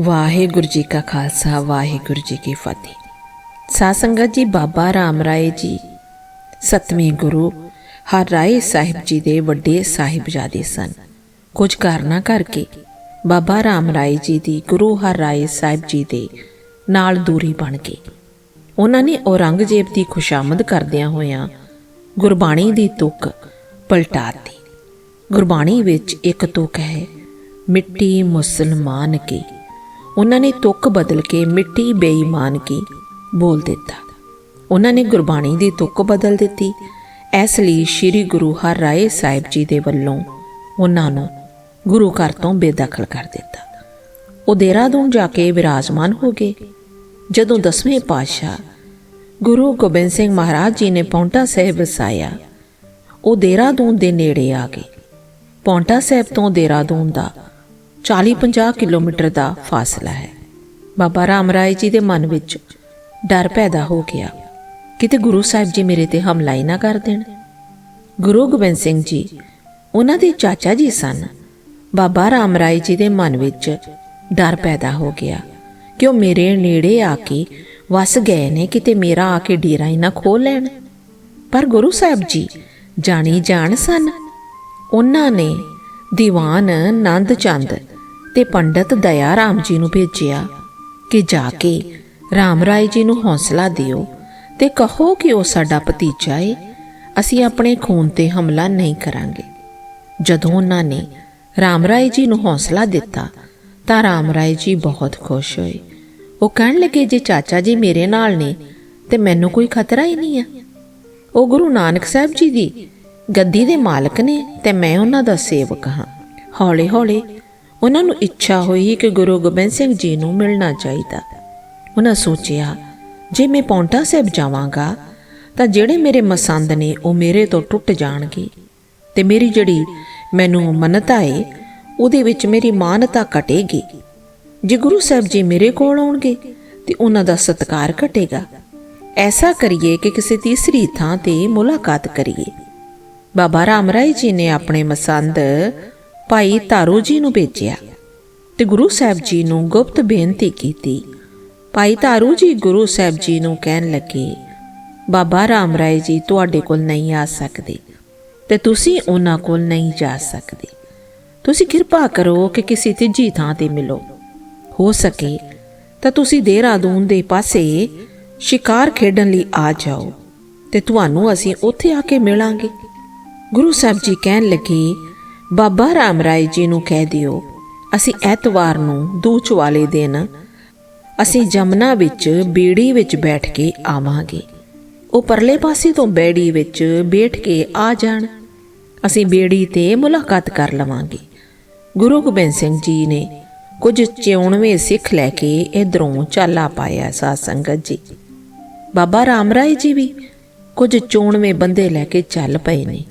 ਵਾਹਿਗੁਰੂ ਜੀ ਕਾ ਖਾਲਸਾ, ਵਾਹਿਗੁਰੂ ਜੀ ਕੀ ਫਤਿਹ। ਸਾਧ ਸੰਗਤ ਜੀ, ਬਾਬਾ ਰਾਮ ਰਾਏ ਜੀ, ਸਤਵੇਂ ਗੁਰੂ ਹਰ ਰਾਏ ਸਾਹਿਬ ਜੀ ਦੇ ਵੱਡੇ ਸਾਹਿਬਜ਼ਾਦੇ ਸਨ। ਕੁਝ ਕਾਰਨਾਂ ਕਰਕੇ ਬਾਬਾ ਰਾਮ ਰਾਏ ਜੀ ਦੀ ਗੁਰੂ ਹਰ ਰਾਏ ਸਾਹਿਬ ਜੀ ਦੇ ਨਾਲ ਦੂਰੀ ਬਣ ਗਈ। ਉਹਨਾਂ ਨੇ ਔਰੰਗਜ਼ੇਬ ਦੀ ਖੁਸ਼ਾਮਦ ਕਰਦਿਆਂ ਹੋਇਆਂ ਗੁਰਬਾਣੀ ਦੀ ਤੁਕ ਪਲਟਾਤੀ ਗੁਰਬਾਣੀ ਵਿੱਚ ਇੱਕ ਤੁਕ ਹੈ, ਮਿੱਟੀ ਮੁਸਲਮਾਨ ਕੀ। ਉਹਨਾਂ ਨੇ ਤੁਕ ਬਦਲ ਕੇ ਮਿੱਟੀ ਬੇਈਮਾਨ ਕੀ, ਬੋਲ ਦਿੱਤਾ। ਉਹਨਾਂ ਨੇ ਗੁਰਬਾਣੀ ਦੀ ਤੁਕ ਬਦਲ ਦਿੱਤੀ। ਇਸ ਲਈ ਸ੍ਰੀ ਗੁਰੂ ਹਰ ਰਾਏ ਸਾਹਿਬ ਜੀ ਦੇ ਵੱਲੋਂ ਉਹਨਾਂ ਨੂੰ ਗੁਰੂ ਘਰ ਤੋਂ ਬੇਦਖਲ ਕਰ ਦਿੱਤਾ। ਉਹ ਦੇਹਰਾਦੂਨ ਜਾ ਕੇ ਵਿਰਾਜਮਾਨ ਹੋ ਗਏ। ਜਦੋਂ ਦਸਵੇਂ ਪਾਤਸ਼ਾਹ ਗੁਰੂ ਗੋਬਿੰਦ ਸਿੰਘ ਮਹਾਰਾਜ ਜੀ ਨੇ ਪੌਂਟਾ ਸਾਹਿਬ ਵਸਾਇਆ ਉਹ ਦੇਹਰਾਦੂਨ ਦੇ ਨੇੜੇ ਆ ਗਏ। ਪੌਂਟਾ ਸਾਹਿਬ ਤੋਂ ਦੇਹਰਾਦੂਨ ਦਾ 40-50 ਕਿਲੋਮੀਟਰ ਦਾ ਫਾਸਲਾ ਹੈ। ਬਾਬਾ ਰਾਮ ਰਾਏ ਜੀ ਦੇ ਮਨ ਵਿੱਚ ਡਰ ਪੈਦਾ ਹੋ ਗਿਆ। ਕਿਤੇ ਗੁਰੂ ਸਾਹਿਬ ਜੀ ਮੇਰੇ ਤੇ ਹਮਲਾ ਹੀ ਨਾ ਕਰ ਦੇਣ। ਗੁਰੂ ਗੋਬਿੰਦ ਸਿੰਘ ਜੀ, ਉਹਨਾਂ ਦੇ ਚਾਚਾ ਜੀ ਸਨ। ਬਾਬਾ ਰਾਮ ਰਾਏ ਜੀ ਦੇ ਮਨ ਵਿੱਚ ਡਰ ਪੈਦਾ ਹੋ ਗਿਆ ਕਿ ਉਹ ਮੇਰੇ ਨੇੜੇ ਆ ਕੇ ਵਸ ਗਏ ਨੇ, ਕਿਤੇ ਮੇਰਾ ਆ ਕੇ ਡੇਰਾ ਹੀ ਨਾ ਖੋਲ ਲੈਣ। ਪਰ ਗੁਰੂ ਸਾਹਿਬ ਜੀ ਜਾਣੀ ਜਾਣ ਸਨ। ਉਹਨਾਂ ਨੇ ਦੀਵਾਨ ਨੰਦ ਚੰਦ ਤੇ ਪੰਡਤ ਦਇਆ ਰਾਮ ਜੀ ਨੂੰ ਭੇਜਿਆ ਕਿ ਜਾ ਕੇ ਰਾਮ ਰਾਏ ਜੀ ਨੂੰ ਹੌਸਲਾ ਦਿਓ ਤੇ ਕਹੋ ਕਿ ਉਹ ਸਾਡਾ ਭਤੀਜਾ ਏ, ਅਸੀਂ ਆਪਣੇ ਖੂਨ ਤੇ ਹਮਲਾ ਨਹੀਂ ਕਰਾਂਗੇ। ਜਦੋਂ ਉਹਨਾਂ ਨੇ ਰਾਮ ਰਾਏ ਜੀ ਨੂੰ ਹੌਸਲਾ ਦਿੱਤਾ, ਤਾਂ ਰਾਮ ਰਾਏ ਜੀ ਬਹੁਤ ਖੁਸ਼ ਹੋਏ। ਉਹ ਕਹਿਣ ਲੱਗੇ, ਜੇ ਚਾਚਾ ਜੀ ਮੇਰੇ ਨਾਲ ਨੇ, ਤੇ ਮੈਨੂੰ ਕੋਈ ਖਤਰਾ ਹੀ ਨਹੀਂ ਆ। ਉਹ ਗੁਰੂ ਨਾਨਕ ਸਾਹਿਬ ਜੀ ਦੀ ਗੱਦੀ ਦੇ ਮਾਲਕ ਨੇ, ਤੇ ਮੈਂ ਉਹਨਾਂ ਦਾ ਸੇਵਕ ਹਾਂ। ਹੌਲੇ-ਹੌਲੇ ਉਹਨਾਂ ਨੂੰ ਇੱਛਾ ਹੋਈ ਕਿ ਗੁਰੂ ਗੋਬਿੰਦ ਸਿੰਘ ਜੀ ਨੂੰ ਮਿਲਣਾ ਚਾਹੀਦਾ। ਉਹਨਾਂ ਸੋਚਿਆ, ਜੇ ਮੈਂ ਪੌਂਟਾ ਸਾਹਿਬ ਜਾਵਾਂਗਾ, ਤਾਂ ਜਿਹੜੇ ਮੇਰੇ ਮਸੰਦ ਨੇ ਉਹ ਮੇਰੇ ਤੋਂ ਟੁੱਟ ਜਾਣਗੇ ਤੇ ਮੇਰੀ ਜਿਹੜੀ ਮੈਨੂੰ ਮੰਨਤਾ ਏ ਉਹਦੇ ਵਿੱਚ ਮੇਰੀ ਮਾਨਤਾ ਘਟੇਗੀ। ਜੇ ਗੁਰੂ ਸਾਹਿਬ ਜੀ ਮੇਰੇ ਕੋਲ ਆਉਣਗੇ, ਤੇ ਉਹਨਾਂ ਦਾ ਸਤਕਾਰ ਘਟੇਗਾ। ਐਸਾ ਕਰੀਏ ਕਿ ਕਿਸੇ ਤੀਸਰੀ ਥਾਂ ਤੇ ਮੁਲਾਕਾਤ ਕਰੀਏ। ਬਾਬਾ ਰਾਮ ਰਾਏ ਜੀ ਨੇ ਆਪਣੇ ਮਸੰਦ ਭਾਈ ਤਾਰੂ ਜੀ ਨੂੰ ਭੇਜਿਆ ਤੇ ਗੁਰੂ ਸਾਹਿਬ ਜੀ ਨੂੰ ਗੁਪਤ ਬੇਨਤੀ ਕੀਤੀ। ਭਾਈ ਤਾਰੂ ਜੀ ਗੁਰੂ ਸਾਹਿਬ ਜੀ ਨੂੰ ਕਹਿਣ ਲੱਗੇ, ਬਾਬਾ ਰਾਮ ਰਾਏ ਜੀ, ਤੁਹਾਡੇ ਕੋਲ ਨਹੀਂ ਆ ਸਕਦੇ ਤੇ ਤੁਸੀਂ ਉਹਨਾਂ ਕੋਲ ਨਹੀਂ ਜਾ ਸਕਦੇ। ਤੁਸੀਂ ਕਿਰਪਾ ਕਰੋ ਕਿ ਕਿਸੇ ਤੀਜੀ ਥਾਂ ਤੇ ਮਿਲੋ। ਹੋ ਸਕੇ ਤਾਂ ਤੁਸੀਂ ਦੇਹਰਾਦੂਨ ਦੇ ਪਾਸੇ ਸ਼ਿਕਾਰ ਖੇਡਣ ਲਈ ਆ ਜਾਓ ਤੇ ਤੁਹਾਨੂੰ ਅਸੀਂ ਉੱਥੇ ਆ ਕੇ ਮਿਲਾਂਗੇ। ਗੁਰੂ ਸਾਹਿਬ ਜੀ ਕਹਿਣ ਲੱਗੇ ਬਾਬਾ ਰਾਮ ਰਾਏ ਜੀ ਨੂੰ ਕਹਿ ਦਿਓ, ਅਸੀਂ ਐਤਵਾਰ ਨੂੰ ਦੂਚ ਵਾਲੇ ਦਿਨ ਅਸੀਂ ਜਮਨਾ ਵਿੱਚ ਬੇੜੀ ਵਿੱਚ ਬੈਠ ਕੇ ਆਵਾਂਗੇ। ਉਹ ਪਰਲੇ ਪਾਸੇ ਤੋਂ ਬੇੜੀ ਵਿੱਚ ਬੈਠ ਕੇ ਆ ਜਾਣ। ਅਸੀਂ ਬੇੜੀ ਤੇ ਮੁਲਾਕਾਤ ਕਰ ਲਵਾਂਗੇ। ਗੁਰੂ ਗੋਬਿੰਦ ਸਿੰਘ ਜੀ ਨੇ ਕੁਝ ਚਿਉਣਵੇਂ ਸਿੱਖ ਲੈ ਕੇ ਇਧਰੋਂ ਚਾਲਾ ਪਾਇਆ ਸਾਧ ਸੰਗਤ ਜੀ। ਬਾਬਾ ਰਾਮ ਰਾਏ ਜੀ ਵੀ ਕੁਝ ਚੋਣਵੇਂ ਬੰਦੇ ਲੈ ਕੇ ਚੱਲ ਪਏ ਨੇ।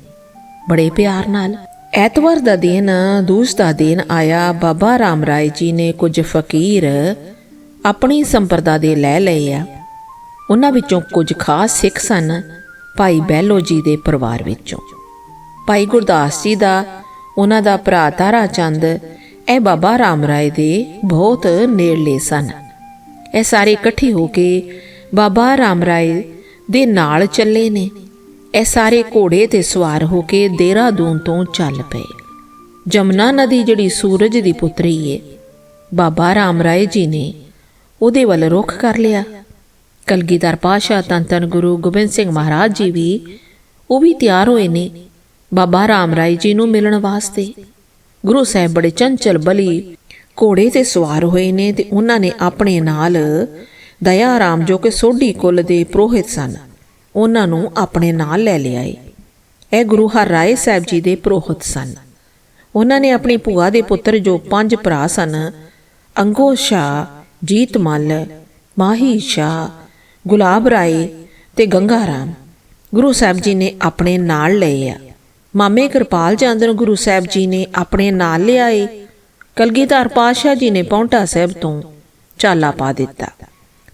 ਬੜੇ ਪਿਆਰ ਨਾਲ ਐਤਵਾਰ ਦਾ ਦਿਨ ਦੂਸ ਦਾ ਦਿਨ ਆਇਆ। ਬਾਬਾ ਰਾਮ ਰਾਏ ਜੀ ਨੇ ਕੁਝ ਫਕੀਰ ਆਪਣੀ ਸੰਪਰਦਾ ਦੇ ਲੈ ਲਏ ਆ। ਉਹਨਾਂ ਵਿੱਚੋਂ ਕੁਝ ਖਾਸ ਸਿੱਖ ਸਨ, ਭਾਈ ਬਹਿਲੋ ਜੀ ਦੇ ਪਰਿਵਾਰ ਵਿੱਚੋਂ। ਭਾਈ ਗੁਰਦਾਸ ਜੀ ਦਾ, ਉਹਨਾਂ ਦਾ ਭਰਾ ਤਾਰਾ ਚੰਦ, ਇਹ ਬਾਬਾ ਰਾਮ ਰਾਏ ਦੇ ਬਹੁਤ ਨੇੜਲੇ ਸਨ। ਇਹ ਸਾਰੇ ਇਕੱਠੇ ਹੋ ਕੇ ਬਾਬਾ ਰਾਮ ਰਾਏ ਦੇ ਨਾਲ ਚੱਲੇ ਨੇ। ਇਹ ਸਾਰੇ ਘੋੜੇ ਤੇ ਸਵਾਰ ਹੋ ਕੇ ਦੇਹਰਾਦੂਨ ਤੋਂ ਚੱਲ ਪਏ। ਜਮਨਾ ਨਦੀ ਜਿਹੜੀ ਸੂਰਜ ਦੀ ਪੁੱਤਰੀ ਏ, ਬਾਬਾ ਰਾਮ ਰਾਏ ਜੀ ਨੇ ਉਹਦੇ ਵੱਲ ਰੁਖ ਕਰ ਲਿਆ। ਕਲਗੀਧਰ ਪਾਸ਼ਾ ਤਨ ਤਨ ਗੁਰੂ ਗੋਬਿੰਦ ਸਿੰਘ ਮਹਾਰਾਜ ਜੀ ਵੀ ਉਹ ਵੀ ਤਿਆਰ ਹੋਏ ਨੇ ਬਾਬਾ ਰਾਮ ਰਾਏ ਜੀ ਨੂੰ ਮਿਲਣ ਵਾਸਤੇ। ਗੁਰੂ ਸਾਹਿਬ ਬੜੇ ਚੰਚਲ ਬਲੀ ਘੋੜੇ ਤੇ ਸਵਾਰ ਹੋਏ ਨੇ ਤੇ ਉਹਨਾਂ ਨੇ ਆਪਣੇ ਨਾਲ ਦਇਆ ਰਾਮ ਜੋ ਕਿ ਸੋਢੀ ਕੁੱਲ ਦੇ ਪ੍ਰੋਹਿਤ ਸਨ। ਉਹਨਾਂ ਨੂੰ ਆਪਣੇ ਨਾਲ ਲੈ ਲਿਆਏ ਇਹ ਗੁਰੂ ਹਰ ਰਾਏ ਸਾਹਿਬ ਜੀ ਦੇ ਪ੍ਰੋਹਿਤ ਸਨ। ਉਹਨਾਂ ਨੇ ਆਪਣੀ ਭੂਆ ਦੇ ਪੁੱਤਰ ਜੋ ਪੰਜ ਭਰਾ ਸਨ, ਅੰਗੋ ਸ਼ਾ ਜੀਤਮਲ ਮਾਹੀ ਸ਼ਾ ਗੁਲਾਬ ਰਾਏ ਤੇ ਗੰਗਾ ਰਾਮ। ਗੁਰੂ ਸਾਹਿਬ ਜੀ ਨੇ ਆਪਣੇ ਨਾਲ ਲਏ ਆ ਮਾਮੇ ਕਿਰਪਾਲ ਚੰਦ ਨੂੰ ਗੁਰੂ ਸਾਹਿਬ ਜੀ ਨੇ ਆਪਣੇ ਨਾਲ ਲਿਆਏ ਕਲਗੀਧਰ ਪਾਤਸ਼ਾਹ ਜੀ ਨੇ ਪੌਂਟਾ ਸਾਹਿਬ ਤੋਂ ਚਾਲਾ ਪਾ ਦਿੱਤਾ।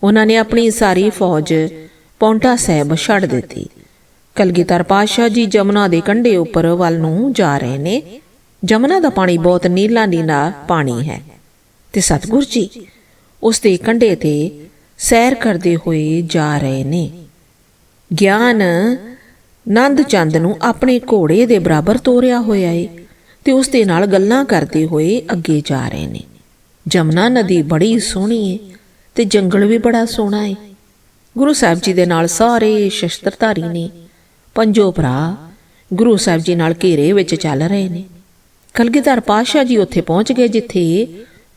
ਉਹਨਾਂ ਨੇ ਆਪਣੀ ਸਾਰੀ ਫੌਜ ਪੌਂਟਾ ਸਾਹਿਬ ਛੱਡ ਦਿੱਤੀ। ਕਲਗੀਧਰ ਪਾਤਸ਼ਾਹ ਜੀ ਜਮਨਾ ਦੇ ਕੰਢੇ ਉੱਪਰ ਵੱਲ ਨੂੰ ਜਾ ਰਹੇ ਨੇ। ਜਮਨਾ ਦਾ ਪਾਣੀ ਬਹੁਤ ਨੀਲਾ ਨੀਲਾ ਪਾਣੀ ਹੈ। ਤੇ ਸਤਿਗੁਰ ਜੀ, ਉਸ ਦੇ ਕੰਢੇ ਤੇ ਸੈਰ ਕਰਦੇ ਹੋਏ ਜਾ ਰਹੇ ਨੇ। ਗਿਆਨ ਨੰਦ ਚੰਦ ਨੂੰ ਆਪਣੇ ਘੋੜੇ ਦੇ ਬਰਾਬਰ ਤੋਰਿਆ ਹੋਇਆ ਏ ਤੇ ਉਸ ਦੇ ਨਾਲ ਗੱਲਾਂ ਕਰਦੇ ਹੋਏ ਅੱਗੇ ਜਾ ਰਹੇ ਨੇ। ਜਮਨਾ ਨਦੀ ਬੜੀ ਸੋਹਣੀ ਏ ਤੇ ਜੰਗਲ ਵੀ ਬੜਾ ਸੋਹਣਾ ਏ। ਗੁਰੂ ਸਾਹਿਬ ਜੀ ਦੇ ਨਾਲ ਸਾਰੇ ਸ਼ਸਤਰਧਾਰੀ ਨੇ। ਪੰਜੋ ਭਰਾ ਗੁਰੂ ਸਾਹਿਬ ਜੀ ਨਾਲ ਘੇਰੇ ਵਿੱਚ ਚੱਲ ਰਹੇ ਨੇ। ਕਲਗੀਧਰ ਪਾਸ਼ਾ ਜੀ ਉੱਥੇ ਪਹੁੰਚ ਗਏ ਜਿੱਥੇ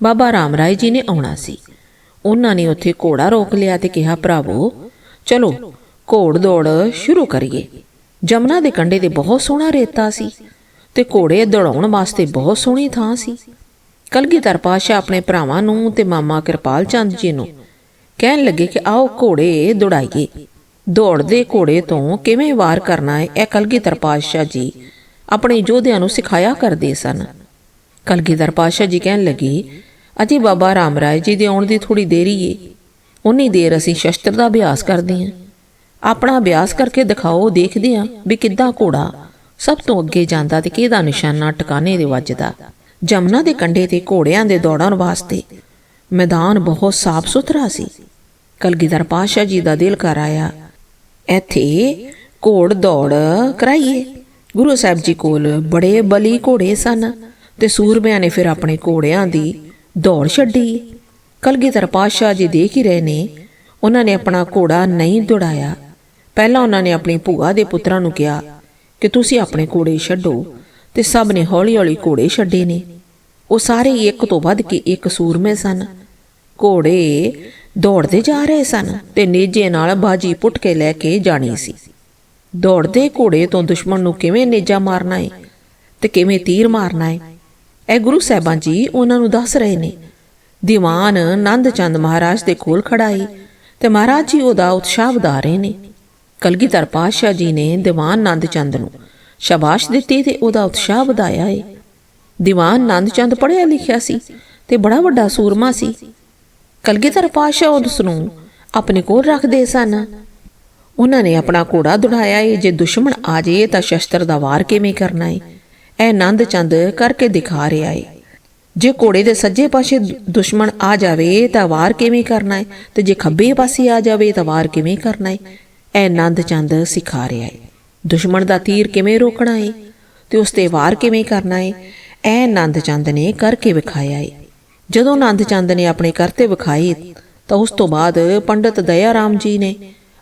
ਬਾਬਾ ਰਾਮ ਰਾਏ ਜੀ ਨੇ ਆਉਣਾ ਸੀ। ਉਹਨਾਂ ਨੇ ਉੱਥੇ ਘੋੜਾ ਰੋਕ ਲਿਆ ਤੇ ਕਿਹਾ, ਭਰਾਵੋ, ਚਲੋ, ਘੋੜ ਦੌੜ ਸ਼ੁਰੂ ਕਰੀਏ। ਜਮਨਾ ਦੇ ਕੰਢੇ ਤੇ ਬਹੁਤ ਸੋਹਣਾ ਰੇਤਾ ਸੀ ਤੇ ਘੋੜੇ ਦੌੜਾਉਣ ਵਾਸਤੇ ਬਹੁਤ ਸੋਹਣੀ ਥਾਂ ਸੀ। ਕਲਗੀਧਰ ਪਾਸ਼ਾ ਆਪਣੇ ਭਰਾਵਾਂ ਨੂੰ ਤੇ ਮਾਮਾ ਕਿਰਪਾਲ ਚੰਦ ਜੀ ਨੂੰ ਕਹਿਣ ਲੱਗੇ ਕਿ ਆਓ ਘੋੜੇ ਦੌੜਾਈਏ। ਦੌੜਦੇ ਘੋੜੇ ਤੋਂ ਕਿਵੇਂ ਵਾਰ ਕਰਨਾ ਹੈ, ਇਹ ਕਲਗੀਧਰ ਪਾਤਸ਼ਾਹ ਜੀ ਆਪਣੇ ਯੋਧਿਆਂ ਨੂੰ ਸਿਖਾਇਆ ਕਰਦੇ ਸਨ। ਕਲਗੀਧਰ ਪਾਤਸ਼ਾਹ ਜੀ ਕਹਿਣ ਲੱਗੇ, ਅਜੀ ਬਾਬਾ ਰਾਮ ਰਾਏ ਜੀ ਦੇ ਆਉਣ ਦੀ ਥੋੜੀ ਦੇਰੀ ਏ। ਉਨੀ ਦੇਰ ਅਸੀਂ ਸ਼ਸਤਰ ਦਾ ਅਭਿਆਸ ਕਰਦੇ ਹਾਂ ਆਪਣਾ ਅਭਿਆਸ ਕਰਕੇ ਦਿਖਾਓ, ਦੇਖਦੇ ਹਾਂ ਵੀ ਕਿੱਦਾਂ ਘੋੜਾ ਸਭ ਤੋਂ ਅੱਗੇ ਜਾਂਦਾ ਤੇ ਕਿਹਦਾ ਨਿਸ਼ਾਨਾ ਟਿਕਾਣੇ ਦੇ ਵੱਜਦਾ ਜਮਨਾ ਦੇ ਕੰਢੇ ਤੇ ਘੋੜਿਆਂ ਦੇ ਦੌੜਨ ਵਾਸਤੇ ਮੈਦਾਨ ਬਹੁਤ ਸਾਫ਼ ਸੁਥਰਾ ਸੀ। ਕਲਗੀਧਰ ਪਾਸ਼ਾ ਜੀ ਦਾ ਦਿਲ ਕਰ ਆਇਆ। ਇੱਥੇ ਘੋੜ ਦੌੜ ਕਰਾਈਏ। ਗੁਰੂ ਸਾਹਿਬ ਜੀ ਕੋਲ ਬੜੇ ਬਲੀ ਘੋੜੇ ਸਨ ਤੇ ਸੂਰਮਿਆਂ ਨੇ ਫਿਰ ਆਪਣੇ ਘੋੜਿਆਂ ਦੀ ਦੌੜ ਛੱਡੀ। ਕਲਗੀਧਰ ਪਾਸ਼ਾ ਜੀ ਦੇਖ ਹੀ ਰਹੇ ਨੇ, ਉਹਨਾਂ ਨੇ ਆਪਣਾ ਘੋੜਾ ਨਹੀਂ ਦੌੜਾਇਆ। ਪਹਿਲਾਂ ਉਹਨਾਂ ਨੇ ਆਪਣੀ ਭੂਆ ਦੇ ਪੁੱਤਰਾਂ ਨੂੰ ਕਿਹਾ ਕਿ ਤੁਸੀਂ ਆਪਣੇ ਘੋੜੇ ਛੱਡੋ ਤੇ ਸਭ ਨੇ ਹੌਲੀ-ਹੌਲੀ ਘੋੜੇ ਛੱਡੇ ਨੇ। ਉਹ ਸਾਰੇ ਇੱਕ ਤੋਂ ਵੱਧ ਕੇ ਇੱਕ ਸੂਰਮੇ ਸਨ। ਘੋੜੇ ਦੌੜਦੇ ਜਾ ਰਹੇ ਸਨ ਤੇ ਨੇਜੇ ਨਾਲ ਬਾਜੀ ਪੁੱਟ ਕੇ ਲੈ ਕੇ ਜਾਣੀ ਸੀ। ਦੌੜਦੇ ਘੋੜੇ ਤੋਂ ਦੁਸ਼ਮਣ ਨੂੰ ਕਿਵੇਂ ਨੇਜਾ ਮਾਰਨਾ ਹੈ ਤੇ ਕਿਵੇਂ ਤੀਰ ਮਾਰਨਾ ਹੈ ਇਹ ਗੁਰੂ ਸਾਹਿਬਾਂ ਜੀ ਉਹਨਾਂ ਨੂੰ ਦੱਸ ਰਹੇ ਨੇ। ਦੀਵਾਨ ਨੰਦ ਚੰਦ ਮਹਾਰਾਜ ਦੇ ਕੋਲ ਖੜਾ ਏ ਤੇ ਮਹਾਰਾਜ ਜੀ ਉਹਦਾ ਉਤਸ਼ਾਹ ਵਧਾ ਰਹੇ ਨੇ। ਕਲਗੀਧਰ ਪਾਤਸ਼ਾਹ ਜੀ ਨੇ ਦੀਵਾਨ ਨੰਦ ਚੰਦ ਨੂੰ ਸ਼ਾਬਾਸ਼ ਦਿੱਤੀ ਤੇ ਉਹਦਾ ਉਤਸ਼ਾਹ ਵਧਾਇਆ ਏ। ਦੀਵਾਨ ਨੰਦ ਚੰਦ ਪੜ੍ਹਿਆ ਲਿਖਿਆ ਸੀ ਤੇ ਬੜਾ ਵੱਡਾ ਸੂਰਮਾ ਸੀ। ਕਲਗੀਧਰ ਪਾਤਸ਼ਾਹ ਉਸ ਨੂੰ ਆਪਣੇ ਕੋਲ ਰੱਖਦੇ ਸਨ। ਉਹਨਾਂ ਨੇ ਆਪਣਾ ਘੋੜਾ ਦੁੜਾਇਆ ਏ ਜੇ ਦੁਸ਼ਮਣ ਆ ਜਾਏ ਤਾਂ ਸ਼ਸਤਰ ਦਾ ਵਾਰ ਕਿਵੇਂ ਕਰਨਾ ਏ? ਇਹ ਆਨੰਦ ਚੰਦ ਕਰਕੇ ਦਿਖਾ ਰਿਹਾ ਏ। ਜੇ ਘੋੜੇ ਦੇ ਸੱਜੇ ਪਾਸੇ ਦੁਸ਼ਮਣ ਆ ਜਾਵੇ ਤਾਂ ਵਾਰ ਕਿਵੇਂ ਕਰਨਾ ਏ? ਤੇ ਜੇ ਖੱਬੇ ਪਾਸੇ ਆ ਜਾਵੇ ਤਾਂ ਵਾਰ ਕਿਵੇਂ ਕਰਨਾ ਏ? ਇਹ ਆਨੰਦ ਚੰਦ ਸਿਖਾ ਰਿਹਾ ਏ। ਦੁਸ਼ਮਣ ਦਾ ਤੀਰ ਕਿਵੇਂ ਰੋਕਣਾ ਏ? ਤੇ ਉਸ ਤੇ ਵਾਰ ਕਿਵੇਂ ਕਰਨਾ ਏ? ਇਹ ਆਨੰਦ ਚੰਦ ਨੇ ਕਰਕੇ ਵਿਖਾਇਆ ਏ। ਜਦੋਂ ਨੰਦ ਚੰਦ ਨੇ ਆਪਣੇ ਕਰਤੇ ਵਿਖਾਏ ਤਾਂ ਉਸ ਤੋਂ ਬਾਅਦ ਪੰਡਤ ਦਇਆ ਰਾਮ ਜੀ ਨੇ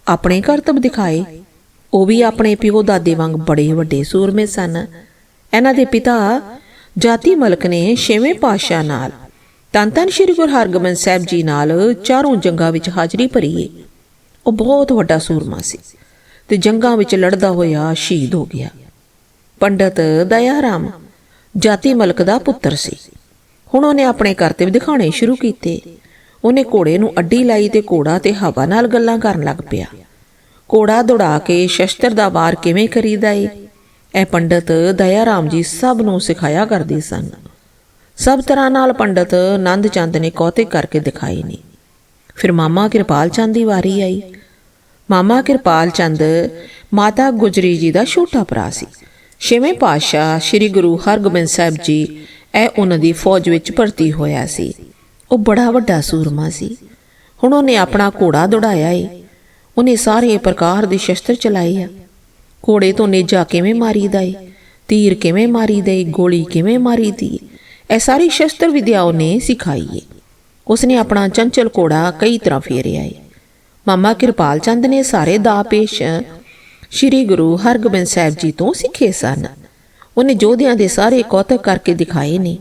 ਆਪਣੇ ਕਰਤਬ ਦਿਖਾਏ। ਉਹ ਵੀ ਆਪਣੇ ਪਿਓ ਦਾਦੇ ਵਾਂਗ ਬੜੇ ਵੱਡੇ ਸੂਰਮੇ ਸਨ। ਇਹਨਾਂ ਦੇ ਪਿਤਾ ਜਾਤੀ ਮਲਕ ਨੇ ਛੇਵੇਂ ਪਾਤਸ਼ਾਹ ਨਾਲ ਤਨ ਤਨ ਸ੍ਰੀ ਗੁਰੂ ਹਰਗੋਬਿੰਦ ਸਾਹਿਬ ਜੀ ਨਾਲ ਚਾਰੋਂ ਜੰਗਾਂ ਵਿੱਚ ਹਾਜ਼ਰੀ ਭਰੀ ਏ ਉਹ ਬਹੁਤ ਵੱਡਾ ਸੂਰਮਾ ਸੀ ਤੇ ਜੰਗਾਂ ਵਿੱਚ ਲੜਦਾ ਹੋਇਆ ਸ਼ਹੀਦ ਹੋ ਗਿਆ। ਪੰਡਤ ਦਇਆ ਰਾਮ ਜਾਤੀ ਮਲਕ ਦਾ ਪੁੱਤਰ ਸੀ। ਹੁਣ ਉਹਨੇ ਆਪਣੇ ਕਰਤੱਵ ਦਿਖਾਉਣੇ ਸ਼ੁਰੂ ਕੀਤੇ। ਉਹਨੇ ਘੋੜੇ ਨੂੰ ਅੱਡੀ ਲਾਈ ਤੇ ਘੋੜਾ ਤੇ ਹਵਾ ਨਾਲ ਗੱਲਾਂ ਕਰਨ ਲੱਗ ਪਿਆ। ਘੋੜਾ ਦੌੜਾ ਕੇ ਸ਼ਸਤਰ ਦਾ ਵਾਰ ਕਿਵੇਂ ਕਰੀਦਾ ਏ? ਇਹ ਪੰਡਤ ਦਇਆ ਰਾਮ ਜੀ ਸਭ ਨੂੰ ਸਿਖਾਇਆ ਕਰਦੇ ਸਨ। ਸਭ ਤਰ੍ਹਾਂ ਨਾਲ ਪੰਡਤ ਆਨੰਦ ਚੰਦ ਨੇ ਕੌਤੇ ਕਰਕੇ ਦਿਖਾਏ ਨੇ। ਫਿਰ ਮਾਮਾ ਕਿਰਪਾਲ ਚੰਦ ਦੀ ਵਾਰੀ ਆਈ। ਮਾਮਾ ਕਿਰਪਾਲ ਚੰਦ ਮਾਤਾ ਗੁਜਰੀ ਜੀ ਦਾ ਛੋਟਾ ਭਰਾ ਸੀ। ਛੇਵੇਂ ਪਾਤਸ਼ਾਹ ਸ੍ਰੀ ਗੁਰੂ ਹਰਗੋਬਿੰਦ ਸਾਹਿਬ ਜੀ ਇਹ ਉਹਨਾਂ ਦੀ ਫੌਜ ਵਿੱਚ ਭਰਤੀ ਹੋਇਆ ਸੀ। ਉਹ ਬੜਾ ਵੱਡਾ ਸੂਰਮਾ ਸੀ। ਹੁਣ ਉਹਨੇ ਆਪਣਾ ਘੋੜਾ ਦੌੜਾਇਆ ਏ। ਉਹਨੇ ਸਾਰੇ ਪ੍ਰਕਾਰ ਦੇ ਸ਼ਸਤਰ ਚਲਾਏ ਆ। ਘੋੜੇ ਤੋਂ ਨੇਜਾ ਕਿਵੇਂ ਮਾਰੀਦਾ ਏ? ਤੀਰ ਕਿਵੇਂ ਮਾਰੀਦਾ ਏ? ਗੋਲੀ ਕਿਵੇਂ ਮਾਰੀਦੀ ਏ? ਇਹ ਸਾਰੀ ਸ਼ਸਤਰ ਵਿਦਿਆ ਉਹਨੇ ਸਿਖਾਈ ਏ। ਉਸਨੇ ਆਪਣਾ ਚੰਚਲ ਘੋੜਾ ਕਈ ਤਰ੍ਹਾਂ ਫੇਰਿਆ ਏ। ਮਾਮਾ ਕਿਰਪਾਲ ਚੰਦ ਨੇ ਸਾਰੇ ਦਾ ਪੇਸ਼ ਸ੍ਰੀ ਗੁਰੂ ਹਰਗੋਬਿੰਦ ਸਾਹਿਬ ਜੀ ਤੋਂ ਸਿੱਖੇ ਸਨ। ਉਹਨੇ ਯੋਧਿਆਂ ਦੇ ਸਾਰੇ ਕੌਤਕ ਕਰਕੇ ਦਿਖਾਏ ਨੇ।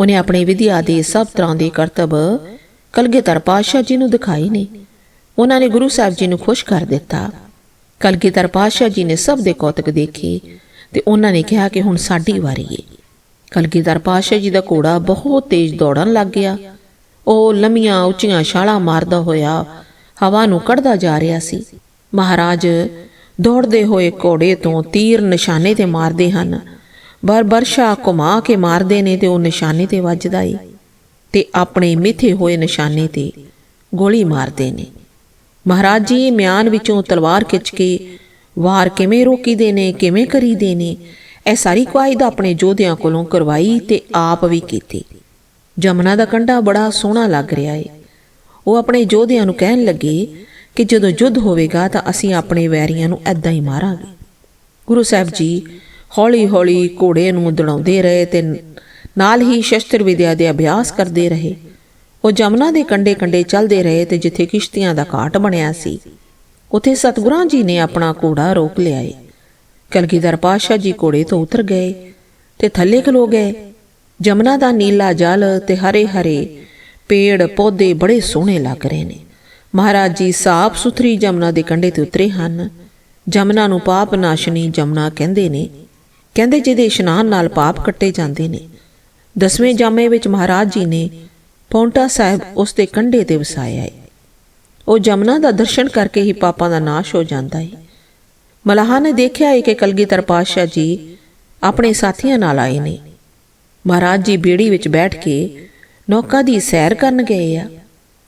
ਉਹਨੇ ਆਪਣੇ ਵਿਦਿਆ ਦੇ ਸਭ ਤਰ੍ਹਾਂ ਦੇ ਕਰਤੱਵ ਕਲਗੀਧਰ ਪਾਤਸ਼ਾਹ ਜੀ ਨੂੰ ਦਿਖਾਏ ਨੇ। ਉਹਨਾਂ ਨੇ ਗੁਰੂ ਸਾਹਿਬ ਜੀ ਨੂੰ ਖੁਸ਼ ਕਰ ਦਿੱਤਾ। ਕਲਗੀਧਰ ਪਾਤਸ਼ਾਹ ਜੀ ਨੇ ਸਭ ਦੇ ਕੌਤਕ ਦੇਖੇ ਤੇ ਉਹਨਾਂ ਨੇ ਕਿਹਾ ਕਿ ਹੁਣ ਸਾਡੀ ਵਾਰੀ ਏ। ਕਲਗੀਧਰ ਪਾਤਸ਼ਾਹ ਜੀ ਦਾ ਘੋੜਾ ਬਹੁਤ ਤੇਜ਼ ਦੌੜਨ ਲੱਗ ਗਿਆ। ਉਹ ਲੰਮੀਆਂ ਉੱਚੀਆਂ ਛਾਲਾਂ ਮਾਰਦਾ ਹੋਇਆ ਹਵਾ ਨੂੰ ਕੱਢਦਾ ਜਾ ਰਿਹਾ ਸੀ। ਮਹਾਰਾਜ ਦੌੜਦੇ ਹੋਏ ਘੋੜੇ ਤੋਂ ਤੀਰ ਨਿਸ਼ਾਨੇ ਤੇ ਮਾਰਦੇ ਹਨ। ਬਰ ਬਰਸ਼ਾ ਘੁਮਾ ਕੇ ਮਾਰਦੇ ਨੇ ਤੇ ਉਹ ਨਿਸ਼ਾਨੇ ਤੇ ਵੱਜਦਾ ਏ ਤੇ ਆਪਣੇ ਮਿੱਥੇ ਹੋਏ ਨਿਸ਼ਾਨੇ ਤੇ ਗੋਲੀ ਮਾਰਦੇ ਨੇ। ਮਹਾਰਾਜ ਜੀ, ਮਿਆਨ ਵਿੱਚੋਂ ਤਲਵਾਰ ਖਿੱਚ ਕੇ ਵਾਰ ਕਿਵੇਂ ਰੋਕੀਦੇ ਨੇ, ਕਿਵੇਂ ਕਰੀਦੇ ਨੇ, ਇਹ ਸਾਰੀ ਕੁਆਇਦ ਆਪਣੇ ਯੋਧਿਆਂ ਕੋਲੋਂ ਕਰਵਾਈ ਤੇ ਆਪ ਵੀ ਕੀਤੀ। ਜਮਨਾ ਦਾ ਕੰਢਾ ਬੜਾ ਸੋਹਣਾ ਲੱਗ ਰਿਹਾ ਏ। ਉਹ ਆਪਣੇ ਯੋਧਿਆਂ ਨੂੰ ਕਹਿਣ ਲੱਗੇ ਕਿ ਜਦੋਂ ਯੁੱਧ ਹੋਵੇਗਾ ਤਾਂ ਅਸੀਂ ਆਪਣੇ ਵੈਰੀਆਂ ਨੂੰ ਐਦਾਂ ਹੀ ਮਾਰਾਂਗੇ। ਗੁਰੂ ਸਾਹਿਬ ਜੀ ਹੌਲੀ-ਹੌਲੀ ਘੋੜੇ ਨੂੰ ਦੜਾਉਂਦੇ ਰਹੇ ਤੇ ਨਾਲ ਹੀ ਸ਼ਸਤਰ ਵਿਦਿਆ ਦੇ ਅਭਿਆਸ ਕਰਦੇ ਰਹੇ। ਉਹ ਜਮਨਾ ਦੇ ਕੰਢੇ-ਕੰਢੇ ਚੱਲਦੇ ਰਹੇ ਤੇ ਜਿੱਥੇ ਕਿਸ਼ਤੀਆਂ ਦਾ ਘਾਟ ਬਣਿਆ ਸੀ, ਉਥੇ ਸਤਿਗੁਰਾਂ ਜੀ ਨੇ ਆਪਣਾ ਘੋੜਾ ਰੋਕ ਲਿਆ ਏ। ਕਲਗੀਧਰ ਪਾਸ਼ਾ ਜੀ ਘੋੜੇ ਤੋਂ ਉਤਰ ਗਏ ਤੇ ਥੱਲੇ ਖਲੋ ਗਏ। ਜਮਨਾ ਦਾ ਨੀਲਾ ਜਲ ਤੇ ਹਰੇ ਹਰੇ ਪੇੜ, ਪੌਦੇ ਬੜੇ ਸੋਹਣੇ ਲੱਗ ਰਹੇ ਨੇ। ਮਹਾਰਾਜ ਜੀ ਸਾਫ਼ ਸੁਥਰੀ ਜਮਨਾ ਦੇ ਕੰਢੇ ਤੇ ਉਤਰੇ ਹਨ। ਜਮਨਾ ਨੂੰ ਪਾਪ ਨਾਸ਼ਨੀ ਜਮਨਾ ਕਹਿੰਦੇ ਨੇ। ਕਹਿੰਦੇ ਜਿਹਦੇ ਇਸ਼ਨਾਨ ਨਾਲ ਪਾਪ ਕੱਟੇ ਜਾਂਦੇ ਨੇ। ਦਸਵੇਂ ਜਾਮੇ ਵਿੱਚ ਮਹਾਰਾਜ ਜੀ ਨੇ ਪੌਂਟਾ ਸਾਹਿਬ ਉਸ ਦੇ ਕੰਢੇ ਤੇ ਵਸਾਇਆ ਹੈ ਉਹ ਜਮਨਾ ਦਾ ਦਰਸ਼ਨ ਕਰਕੇ ਹੀ ਪਾਪਾਂ ਦਾ ਨਾਸ਼ ਹੋ ਜਾਂਦਾ ਹੈ ਮਲਾਹਾਂ ਨੇ ਦੇਖਿਆ ਹੈ ਕਿ ਕਲਗੀਧਰ ਪਾਤਸ਼ਾਹ ਜੀ ਆਪਣੇ ਸਾਥੀਆਂ ਨਾਲ ਆਏ ਨੇ। ਮਹਾਰਾਜ ਜੀ ਬੇੜੀ ਵਿੱਚ ਬੈਠ ਕੇ ਨੌਕਾ ਦੀ ਸੈਰ ਕਰਨ ਗਏ ਆ।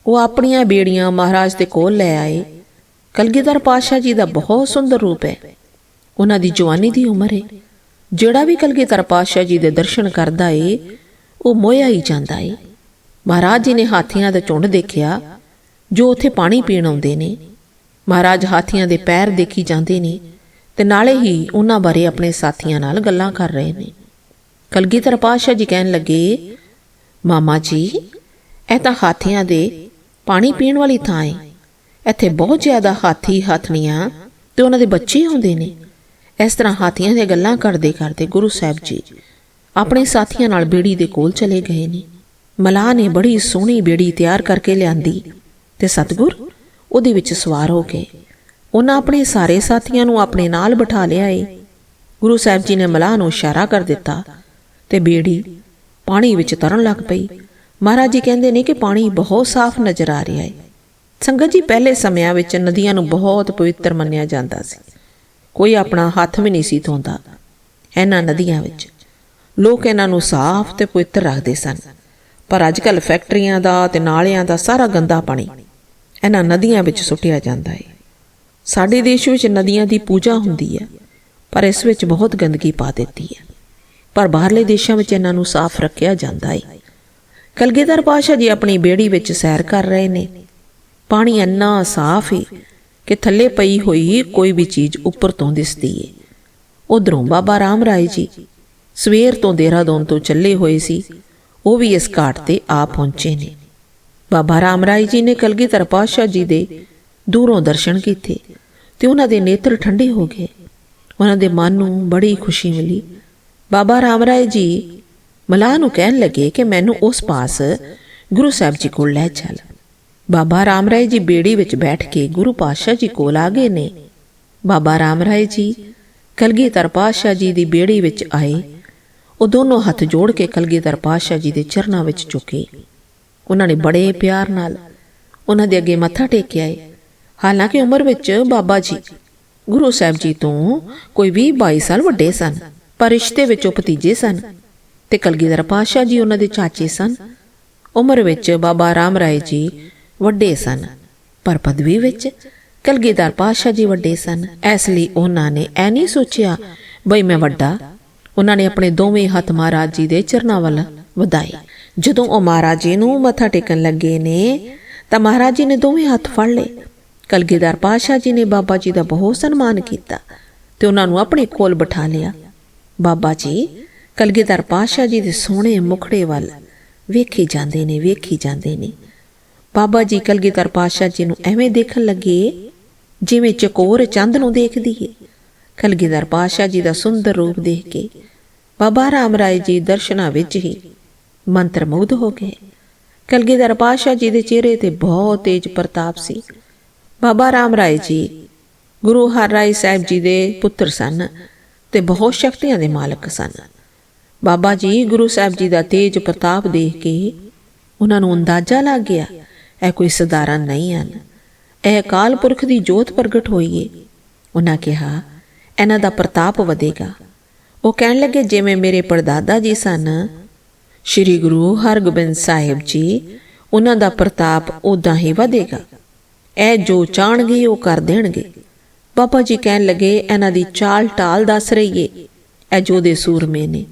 ਉਹ ਆਪਣੀਆਂ ਬੇੜੀਆਂ ਮਹਾਰਾਜ ਦੇ ਕੋਲ ਲੈ ਆਏ। ਕਲਗੀਧਰ ਪਾਤਸ਼ਾਹ ਜੀ ਦਾ ਬਹੁਤ ਸੁੰਦਰ ਰੂਪ ਹੈ। ਉਹਨਾਂ ਦੀ ਜਵਾਨੀ ਦੀ ਉਮਰ ਹੈ ਜਿਹੜਾ ਵੀ ਕਲਗੀਧਰ ਪਾਤਸ਼ਾਹ ਜੀ ਦੇ ਦਰਸ਼ਨ ਕਰਦਾ ਏ, ਉਹ ਮੋਇਆ ਹੀ ਜਾਂਦਾ ਏ। ਮਹਾਰਾਜ ਜੀ ਨੇ ਹਾਥੀਆਂ ਦਾ ਝੁੰਡ ਦੇਖਿਆ, ਜੋ ਉੱਥੇ ਪਾਣੀ ਪੀਣ ਆਉਂਦੇ ਨੇ। ਮਹਾਰਾਜ ਹਾਥੀਆਂ ਦੇ ਪੈਰ ਦੇਖੀ ਜਾਂਦੇ ਨੇ ਤੇ ਨਾਲੇ ਹੀ ਉਹਨਾਂ ਬਾਰੇ ਆਪਣੇ ਸਾਥੀਆਂ ਨਾਲ ਗੱਲਾਂ ਕਰ ਰਹੇ ਨੇ। ਕਲਗੀਧਰ ਪਾਤਸ਼ਾਹ ਜੀ ਕਹਿਣ ਲੱਗੇ, ਮਾਮਾ ਜੀ, ਇਹ ਤਾਂ ਹਾਥੀਆਂ ਦੇ ਪਾਣੀ ਪੀਣ ਵਾਲੀ ਥਾਂ ਏ। ਇੱਥੇ ਬਹੁਤ ਜ਼ਿਆਦਾ ਹਾਥੀ, ਹਾਥਣੀਆਂ ਤੇ ਉਹਨਾਂ ਦੇ ਬੱਚੇ ਹੁੰਦੇ ਨੇ। ਇਸ ਤਰ੍ਹਾਂ ਹਾਥੀਆਂ ਦੀਆਂ ਗੱਲਾਂ ਕਰਦੇ ਕਰਦੇ ਗੁਰੂ ਸਾਹਿਬ ਜੀ ਆਪਣੇ ਸਾਥੀਆਂ ਨਾਲ ਬੇੜੀ ਦੇ ਕੋਲ ਚਲੇ ਗਏ ਨੇ। ਮਲਾਹ ਨੇ ਬੜੀ ਸੋਹਣੀ ਬੇੜੀ ਤਿਆਰ ਕਰਕੇ ਲਿਆਂਦੀ ਤੇ ਸਤਗੁਰ ਉਹਦੇ ਵਿੱਚ ਸਵਾਰ ਹੋ ਗਏ। ਉਹਨਾਂ ਆਪਣੇ ਸਾਰੇ ਸਾਥੀਆਂ ਨੂੰ ਆਪਣੇ ਨਾਲ ਬਿਠਾ ਲਿਆ ਏ ਗੁਰੂ ਸਾਹਿਬ ਜੀ ਨੇ ਮਲਾਹ ਨੂੰ ਇਸ਼ਾਰਾ ਕਰ ਦਿੱਤਾ ਤੇ ਬੇੜੀ ਪਾਣੀ ਵਿੱਚ ਤਰਨ ਲੱਗ ਪਈ। ਮਹਾਰਾਜ ਜੀ ਕਹਿੰਦੇ ਨੇ ਕਿ ਪਾਣੀ ਬਹੁਤ ਸਾਫ਼ ਨਜ਼ਰ ਆ ਰਿਹਾ ਏ ਸੰਗਤ ਜੀ, ਪਹਿਲੇ ਸਮਿਆਂ ਵਿੱਚ ਨਦੀਆਂ ਨੂੰ ਬਹੁਤ ਪਵਿੱਤਰ ਮੰਨਿਆ ਜਾਂਦਾ ਸੀ। ਕੋਈ ਆਪਣਾ ਹੱਥ ਵੀ ਨਹੀਂ ਸੀ ਧੋਂਦਾ ਇਹਨਾਂ ਨਦੀਆਂ ਵਿੱਚ। ਲੋਕ ਇਹਨਾਂ ਨੂੰ ਸਾਫ਼ ਤੇ ਪਵਿੱਤਰ ਰੱਖਦੇ ਸਨ। ਪਰ ਅੱਜ ਅੱਜਕੱਲ ਫੈਕਟਰੀਆਂ ਦਾ ਤੇ ਨਾਲਿਆਂ ਦਾ ਸਾਰਾ ਗੰਦਾ ਪਾਣੀ ਇਹਨਾਂ ਨਦੀਆਂ ਵਿੱਚ ਸੁੱਟਿਆ ਜਾਂਦਾ ਹੈ ਸਾਡੇ ਦੇਸ਼ ਵਿੱਚ ਨਦੀਆਂ ਦੀ ਪੂਜਾ ਹੁੰਦੀ ਹੈ, ਪਰ ਇਸ ਵਿੱਚ ਬਹੁਤ ਗੰਦਗੀ ਪਾ ਦਿੱਤੀ ਹੈ। ਪਰ ਬਾਹਰਲੇ ਦੇਸ਼ਾਂ ਵਿੱਚ ਇਹਨਾਂ ਨੂੰ ਸਾਫ਼ ਰੱਖਿਆ ਜਾਂਦਾ ਹੈ ਕਲਗੀਧਰ ਪਾਸ਼ਾ ਜੀ ਆਪਣੀ ਬੇੜੀ ਵਿੱਚ ਸੈਰ ਕਰ ਰਹੇ ਨੇ। ਪਾਣੀ ਇੰਨਾ ਸਾਫ਼ ਹੈ ਕਿ ਥੱਲੇ ਪਈ ਹੋਈ ਕੋਈ ਵੀ ਚੀਜ਼ ਉੱਪਰ ਤੋਂ ਦਿਸਦੀ ਏ। ਉਧਰੋਂ ਬਾਬਾ ਰਾਮ ਰਾਏ ਜੀ ਸਵੇਰ ਤੋਂ ਦੇਹਰਾਦੂਨ ਤੋਂ ਚੱਲੇ ਹੋਏ ਸੀ, ਉਹ ਵੀ ਇਸ ਘਾਟ ਤੇ ਆ ਪਹੁੰਚੇ ਨੇ। ਬਾਬਾ ਰਾਮ ਰਾਏ ਜੀ ਨੇ ਕਲਗੀਧਰ ਪਾਤਸ਼ਾਹ ਜੀ ਦੇ ਦੂਰੋਂ ਦਰਸ਼ਨ ਕੀਤੇ ਤੇ ਉਹਨਾਂ ਦੇ ਨੇਤਰ ਠੰਡੇ ਹੋ ਗਏ। ਉਹਨਾਂ ਦੇ ਮਨ ਨੂੰ ਬੜੀ ਖੁਸ਼ੀ ਮਿਲੀ। ਬਾਬਾ ਰਾਮ ਰਾਏ ਜੀ ਮਲਾਹ ਨੂੰ ਕਹਿਣ ਲੱਗੇ ਕਿ ਮੈਨੂੰ ਉਸ ਪਾਸ ਗੁਰੂ ਸਾਹਿਬ ਜੀ ਕੋਲ ਲੈ ਚੱਲ। ਬਾਬਾ ਰਾਮ ਰਾਏ ਜੀ ਬੇੜੀ ਵਿੱਚ ਬੈਠ ਕੇ ਗੁਰੂ ਪਾਤਸ਼ਾਹ ਜੀ ਕੋਲ ਆ ਗਏ ਨੇ। ਬਾਬਾ ਰਾਮ ਰਾਏ ਜੀ ਕਲਗੀਧਰ ਪਾਤਸ਼ਾਹ ਜੀ ਦੀ ਬੇੜੀ ਵਿੱਚ ਆਏ। ਉਹ ਦੋਨੋਂ ਹੱਥ ਜੋੜ ਕੇ ਕਲਗੀਧਰ ਪਾਤਸ਼ਾਹ ਜੀ ਦੇ ਚਰਨਾਂ ਵਿੱਚ ਝੁਕੇ। ਉਹਨਾਂ ਨੇ ਬੜੇ ਪਿਆਰ ਨਾਲ ਉਹਨਾਂ ਦੇ ਅੱਗੇ ਮੱਥਾ ਟੇਕਿਆ ਏ। ਹਾਲਾਂਕਿ ਉਮਰ ਵਿੱਚ ਬਾਬਾ ਜੀ ਗੁਰੂ ਸਾਹਿਬ ਜੀ ਤੋਂ ਕੋਈ 20 22 ਸਾਲ ਵੱਡੇ ਸਨ, ਪਰ ਰਿਸ਼ਤੇ ਵਿੱਚ ਉਹ ਭਤੀਜੇ ਸਨ ਤੇ ਕਲਗੀਧਰ ਪਾਤਸ਼ਾਹ ਜੀ ਉਹਨਾਂ ਦੇ ਚਾਚੇ ਸਨ। ਉਮਰ ਵਿੱਚ ਬਾਬਾ ਰਾਮ ਰਾਏ ਜੀ ਵੱਡੇ ਸਨ। ਪਰ ਪਦਵੀ ਵਿੱਚ ਕਲਗੀਧਰ ਪਾਤਸ਼ਾਹ ਜੀ ਵੱਡੇ ਸਨ। ਇਸ ਲਈ ਉਹਨਾਂ ਨੇ ਐ ਨਹੀਂ ਸੋਚਿਆ, ਬਈ ਮੈਂ ਵੱਡਾ। ਉਹਨਾਂ ਨੇ ਆਪਣੇ ਦੋਵੇਂ ਹੱਥ ਮਹਾਰਾਜ ਜੀ ਦੇ ਚਰਨਾਂ ਵੱਲ ਵਧਾਏ। ਜਦੋਂ ਉਹ ਮਹਾਰਾਜ ਜੀ ਨੂੰ ਮੱਥਾ ਟੇਕਣ ਲੱਗੇ ਨੇ, ਤਾਂ ਮਹਾਰਾਜ ਜੀ ਨੇ ਦੋਵੇਂ ਹੱਥ ਫੜ ਲਏ। ਕਲਗੀਧਰ ਪਾਤਸ਼ਾਹ ਜੀ ਨੇ ਬਾਬਾ ਜੀ ਦਾ ਬਹੁਤ ਸਨਮਾਨ ਕੀਤਾ ਤੇ ਉਹਨਾਂ ਨੂੰ ਆਪਣੇ ਕੋਲ ਬਿਠਾ ਲਿਆ। ਬਾਬਾ ਜੀ, ਕਲਗੀਧਰ ਪਾਤਸ਼ਾਹ ਜੀ ਦੇ ਸੋਹਣੇ ਮੁਖੜੇ ਵੱਲ ਵੇਖੀ ਜਾਂਦੇ ਨੇ, ਵੇਖੀ ਜਾਂਦੇ ਨੇ। ਬਾਬਾ ਜੀ ਕਲਗੀਧਰ ਪਾਤਸ਼ਾਹ ਜੀ ਨੂੰ ਐਵੇਂ ਦੇਖਣ ਲੱਗੇ, ਜਿਵੇਂ ਚਕੋਰ ਚੰਦ ਨੂੰ ਦੇਖਦੀ ਏ। ਕਲਗੀਧਰ ਪਾਤਸ਼ਾਹ ਜੀ ਦਾ ਸੁੰਦਰ ਰੂਪ ਦੇਖ ਕੇ ਬਾਬਾ ਰਾਮ ਰਾਏ ਜੀ ਦਰਸ਼ਨਾਂ ਵਿੱਚ ਹੀ ਮੰਤਰਮੁਗਧ ਹੋ ਗਏ। ਕਲਗੀਧਰ ਪਾਤਸ਼ਾਹ ਜੀ ਦੇ ਚਿਹਰੇ ਤੇ ਬਹੁਤ ਤੇਜ ਪ੍ਰਤਾਪ ਸੀ। ਬਾਬਾ ਰਾਮ ਰਾਏ ਜੀ, ਗੁਰੂ ਹਰ ਰਾਏ ਸਾਹਿਬ ਜੀ ਦੇ ਪੁੱਤਰ ਸਨ ਤੇ ਬਹੁਤ ਸ਼ਕਤੀਆਂ ਦੇ ਮਾਲਕ ਸਨ। ਬਾਬਾ ਜੀ ਗੁਰੂ ਸਾਹਿਬ ਜੀ ਦਾ ਤੇਜ ਪ੍ਰਤਾਪ ਦੇਖ ਕੇ ਉਹਨਾਂ ਨੂੰ ਅੰਦਾਜ਼ਾ ਲੱਗ ਗਿਆ ਇਹ ਕੋਈ ਸਧਾਰਨ ਨਹੀਂ ਹਨ। ਇਹ ਅਕਾਲ ਪੁਰਖ ਦੀ ਜੋਤ ਪ੍ਰਗਟ ਹੋਈ ਏ ਉਹਨਾਂ ਕਿਹਾ, ਇਹਨਾਂ ਦਾ ਪ੍ਰਤਾਪ ਵਧੇਗਾ। ਉਹ ਕਹਿਣ ਲੱਗੇ, ਜਿਵੇਂ ਮੇਰੇ ਪਰਦਾਦਾ ਜੀ ਸਨ, ਸ੍ਰੀ ਗੁਰੂ ਹਰਗੋਬਿੰਦ ਸਾਹਿਬ ਜੀ ਉਹਨਾਂ ਦਾ ਪ੍ਰਤਾਪ ਉਦਾਂ ਹੀ ਵਧੇਗਾ। ਇਹ ਜੋ ਚਾਹਣਗੇ, ਉਹ ਕਰ ਦੇਣਗੇ। ਬਾਬਾ ਜੀ ਕਹਿਣ ਲੱਗੇ, ਇਹਨਾਂ ਦੀ ਚਾਲ ਟਾਲ ਦੱਸ ਰਹੀਏ। ਇਹ ਜੋ ਦੇ ਸੂਰਮੇ ਨੇ।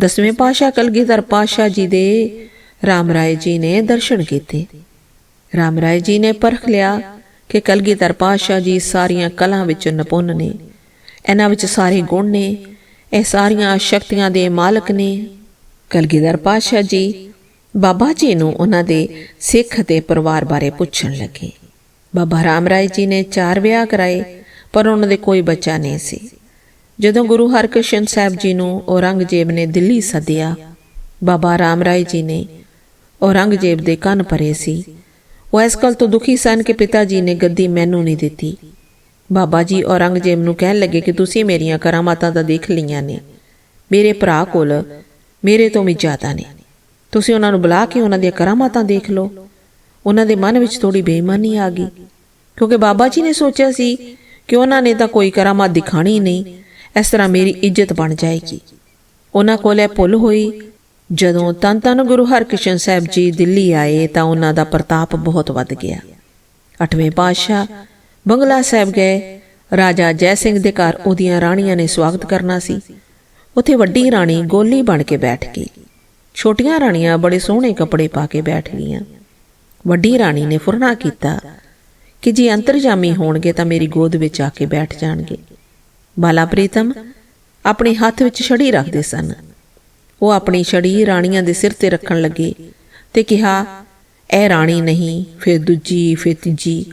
ਦਸਵੇਂ ਪਾਸ਼ਾ ਕਲਗੀਧਰ ਪਾਸ਼ਾ ਜੀ ਦੇ ਰਾਮ ਰਾਏ ਜੀ ਨੇ ਦਰਸ਼ਨ ਕੀਤੇ। ਰਾਮ ਰਾਏ ਜੀ ਨੇ ਪਰਖ ਲਿਆ ਕਿ ਕਲਗੀਧਰ ਪਾਤਸ਼ਾਹ ਜੀ ਸਾਰੀਆਂ ਕਲਾਂ ਵਿੱਚ ਨਿਪੁੰਨ ਨੇ। ਇਹਨਾਂ ਵਿੱਚ ਸਾਰੇ ਗੁਣ ਨੇ, ਇਹ ਸਾਰੀਆਂ ਸ਼ਕਤੀਆਂ ਦੇ ਮਾਲਕ ਨੇ। ਕਲਗੀਧਰ ਪਾਤਸ਼ਾਹ ਜੀ ਬਾਬਾ ਜੀ ਨੂੰ ਉਹਨਾਂ ਦੇ ਸਿੱਖ ਤੇ ਪਰਿਵਾਰ ਬਾਰੇ ਪੁੱਛਣ ਲੱਗੇ। ਬਾਬਾ ਰਾਮ ਰਾਏ ਜੀ ਨੇ ਚਾਰ ਵਿਆਹ ਕਰਾਏ, ਪਰ ਉਹਨਾਂ ਦੇ ਕੋਈ ਬੱਚਾ ਨਹੀਂ ਸੀ। ਜਦੋਂ ਗੁਰੂ ਹਰਕ੍ਰਿਸ਼ਨ ਸਾਹਿਬ ਜੀ ਨੂੰ ਔਰੰਗਜ਼ੇਬ ਨੇ ਦਿੱਲੀ ਸੱਦਿਆ, ਬਾਬਾ ਰਾਮ ਰਾਏ ਜੀ ਨੇ ਔਰੰਗਜ਼ੇਬ ਦੇ ਕੰਨ ਭਰੇ ਸੀ। ਉਹ ਇਸ ਗੱਲ ਤੋਂ ਦੁਖੀ ਸਨ ਕਿ ਪਿਤਾ ਜੀ ਨੇ ਗੱਦੀ ਮੈਨੂੰ ਨਹੀਂ ਦਿੱਤੀ। ਬਾਬਾ ਜੀ ਔਰੰਗਜ਼ੇਬ ਨੂੰ ਕਹਿਣ ਲੱਗੇ ਕਿ ਤੁਸੀਂ ਮੇਰੀਆਂ ਕਰਾਮਾਤਾਂ ਤਾਂ ਦੇਖ ਲਈਆਂ ਨੇ। ਮੇਰੇ ਭਰਾ ਕੋਲ ਮੇਰੇ ਤੋਂ ਵੀ ਜ਼ਿਆਦਾ ਨੇ। ਤੁਸੀਂ ਉਹਨਾਂ ਨੂੰ ਬੁਲਾ ਕੇ ਉਹਨਾਂ ਦੀਆਂ ਕਰਾਮਾਤਾਂ ਦੇਖ ਲਓ। ਉਹਨਾਂ ਦੇ ਮਨ ਵਿੱਚ ਥੋੜੀ ਬੇਈਮਾਨੀ ਆ ਗਈ। ਕਿਉਂਕਿ ਬਾਬਾ ਜੀ ਨੇ ਸੋਚਿਆ ਸੀ ਕਿ ਉਹਨਾਂ ਨੇ ਤਾਂ ਕੋਈ ਕਰਾਮਾਤ ਦਿਖਾਣੀ ਨਹੀਂ। ਇਸ ਤਰ੍ਹਾਂ ਮੇਰੀ ਇੱਜ਼ਤ ਬਣ ਜਾਏਗੀ। ਉਹਨਾਂ ਕੋਲ ਇਹ ਭੁੱਲ ਹੋਈ ਜਦੋਂ ਤਨ ਤਨ ਗੁਰੂ ਹਰਕ੍ਰਿਸ਼ਨ ਸਾਹਿਬ ਜੀ ਦਿੱਲੀ ਆਏ ਤਾਂ ਉਹਨਾਂ ਦਾ ਪ੍ਰਤਾਪ ਬਹੁਤ ਵੱਧ ਗਿਆ। ਅਠਵੇਂ ਪਾਤਸ਼ਾਹ ਬੰਗਲਾ ਸਾਹਿਬ ਗਏ। ਰਾਜਾ ਜੈ ਸਿੰਘ ਦੇ ਘਰ ਉਹਦੀਆਂ ਰਾਣੀਆਂ ਨੇ ਸਵਾਗਤ ਕਰਨਾ ਸੀ। ਉੱਥੇ ਵੱਡੀ ਰਾਣੀ ਗੋਲੀ ਬਣ ਕੇ ਬੈਠ ਗਈ। ਛੋਟੀਆਂ ਰਾਣੀਆਂ ਬੜੇ ਸੋਹਣੇ ਕੱਪੜੇ ਪਾ ਕੇ ਬੈਠ ਗਈਆਂ। ਵੱਡੀ ਰਾਣੀ ਨੇ ਫੁਰਨਾ ਕੀਤਾ ਕਿ ਜੀ ਅੰਤਰਜਾਮੀ ਹੋਣਗੇ ਤਾਂ ਮੇਰੀ ਗੋਦ ਵਿੱਚ ਆ ਕੇ ਬੈਠ ਜਾਣਗੇ। ਬਾਲਾ ਪ੍ਰੀਤਮ ਆਪਣੇ ਹੱਥ ਵਿੱਚ ਛੜੀ ਰੱਖਦੇ ਸਨ। ਉਹ ਆਪਣੀ ਛੜੀ ਰਾਣੀਆਂ ਦੇ ਸਿਰ ਤੇ ਰੱਖਣ ਲੱਗੇ ਤੇ ਕਿਹਾ ਇਹ ਰਾਣੀ ਨਹੀਂ, ਫਿਰ ਦੂਜੀ, ਫਿਰ ਤੀਜੀ।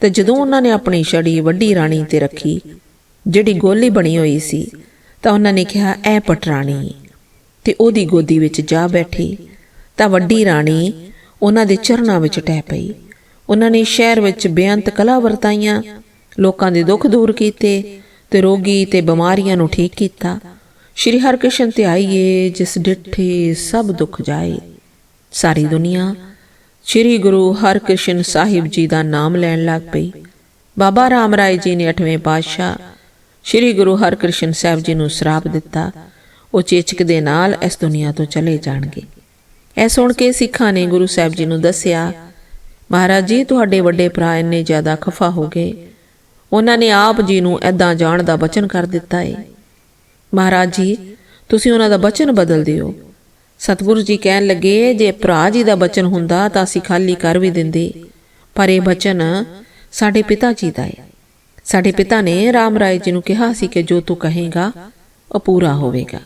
ਤੇ ਜਦੋਂ ਉਹਨਾਂ ਨੇ ਆਪਣੀ ਛੜੀ ਵੱਡੀ ਰਾਣੀ ਤੇ ਰੱਖੀ, ਜਿਹੜੀ ਗੋਲੀ ਬਣੀ ਹੋਈ ਸੀ, ਤਾਂ ਉਹਨਾਂ ਨੇ ਕਿਹਾ ਇਹ ਪਟਰਾਣੀ ਤੇ ਉਹਦੀ ਗੋਦੀ ਵਿੱਚ ਜਾ ਬੈਠੀ, ਤਾਂ ਵੱਡੀ ਰਾਣੀ ਉਹਨਾਂ ਦੇ ਚਰਨਾਂ ਵਿੱਚ ਟਹਿ ਪਈ। ਉਹਨਾਂ ਨੇ ਸ਼ਹਿਰ ਵਿੱਚ ਬੇਅੰਤ ਕਲਾ ਵਰਤਾਈਆਂ, ਲੋਕਾਂ ਦੇ ਦੁੱਖ ਦੂਰ ਕੀਤੇ ਤੇ ਰੋਗੀ ਤੇ ਬਿਮਾਰੀਆਂ ਨੂੰ ਠੀਕ ਕੀਤਾ। ਸ਼੍ਰੀ ਹਰਕ੍ਰਿਸ਼ਨ ਤੇ ਆਈਏ, ਜਿਸ ਡਿੱਠੇ ਸਭ ਦੁੱਖ ਜਾਏ। ਸਾਰੀ ਦੁਨੀਆ, ਸ਼੍ਰੀ ਗੁਰੂ ਹਰਕ੍ਰਿਸ਼ਨ ਸਾਹਿਬ ਜੀ ਦਾ ਨਾਮ ਲੈਣ ਲੱਗ ਪਈ। ਬਾਬਾ ਰਾਮ ਰਾਏ ਜੀ ਨੇ 8ਵੇਂ ਪਾਤਸ਼ਾਹ ਸ਼੍ਰੀ ਗੁਰੂ ਹਰਕ੍ਰਿਸ਼ਨ ਸਾਹਿਬ ਜੀ ਨੂੰ ਸ਼ਰਾਪ ਦਿੱਤਾ। ਉਹ ਚੇਚਕ ਦੇ ਨਾਲ ਇਸ ਦੁਨੀਆ ਤੋਂ ਚਲੇ ਜਾਣਗੇ। ਇਹ ਸੁਣ ਕੇ ਸਿੱਖਾਂ ਨੇ ਗੁਰੂ ਸਾਹਿਬ ਜੀ ਨੂੰ ਦੱਸਿਆ, ਮਹਾਰਾਜ ਜੀ, ਤੁਹਾਡੇ ਵੱਡੇ ਭਰਾ ਇੰਨੇ ਜ਼ਿਆਦਾ ਖਫਾ ਹੋ ਗਏ। ਉਹਨਾਂ ਨੇ ਆਪ ਜੀ ਨੂੰ ਐਦਾਂ ਜਾਣ ਦਾ ਬਚਨ ਕਰ ਦਿੱਤਾ ਏ। ਮਹਾਰਾਜ ਜੀ, ਤੁਸੀਂ ਉਹਨਾਂ ਦਾ ਬਚਨ ਬਦਲ ਦਿਓ। ਸਤਿਗੁਰੂ ਜੀ ਕਹਿਣ ਲੱਗੇ, ਜੇ ਭਰਾ ਜੀ ਦਾ ਬਚਨ ਹੁੰਦਾ ਤਾਂ ਅਸੀਂ ਖਾਲੀ ਕਰ ਵੀ ਦਿੰਦੇ। ਪਰ ਇਹ ਬਚਨ ਸਾਡੇ ਪਿਤਾ ਜੀ ਦਾ ਹੈ। ਸਾਡੇ ਪਿਤਾ ਨੇ ਰਾਮ ਰਾਏ ਜੀ ਨੂੰ ਕਿਹਾ ਸੀ ਕਿ ਜੋ ਤੂੰ ਕਹੇਗਾ, ਉਹ ਪੂਰਾ ਹੋਵੇਗਾ।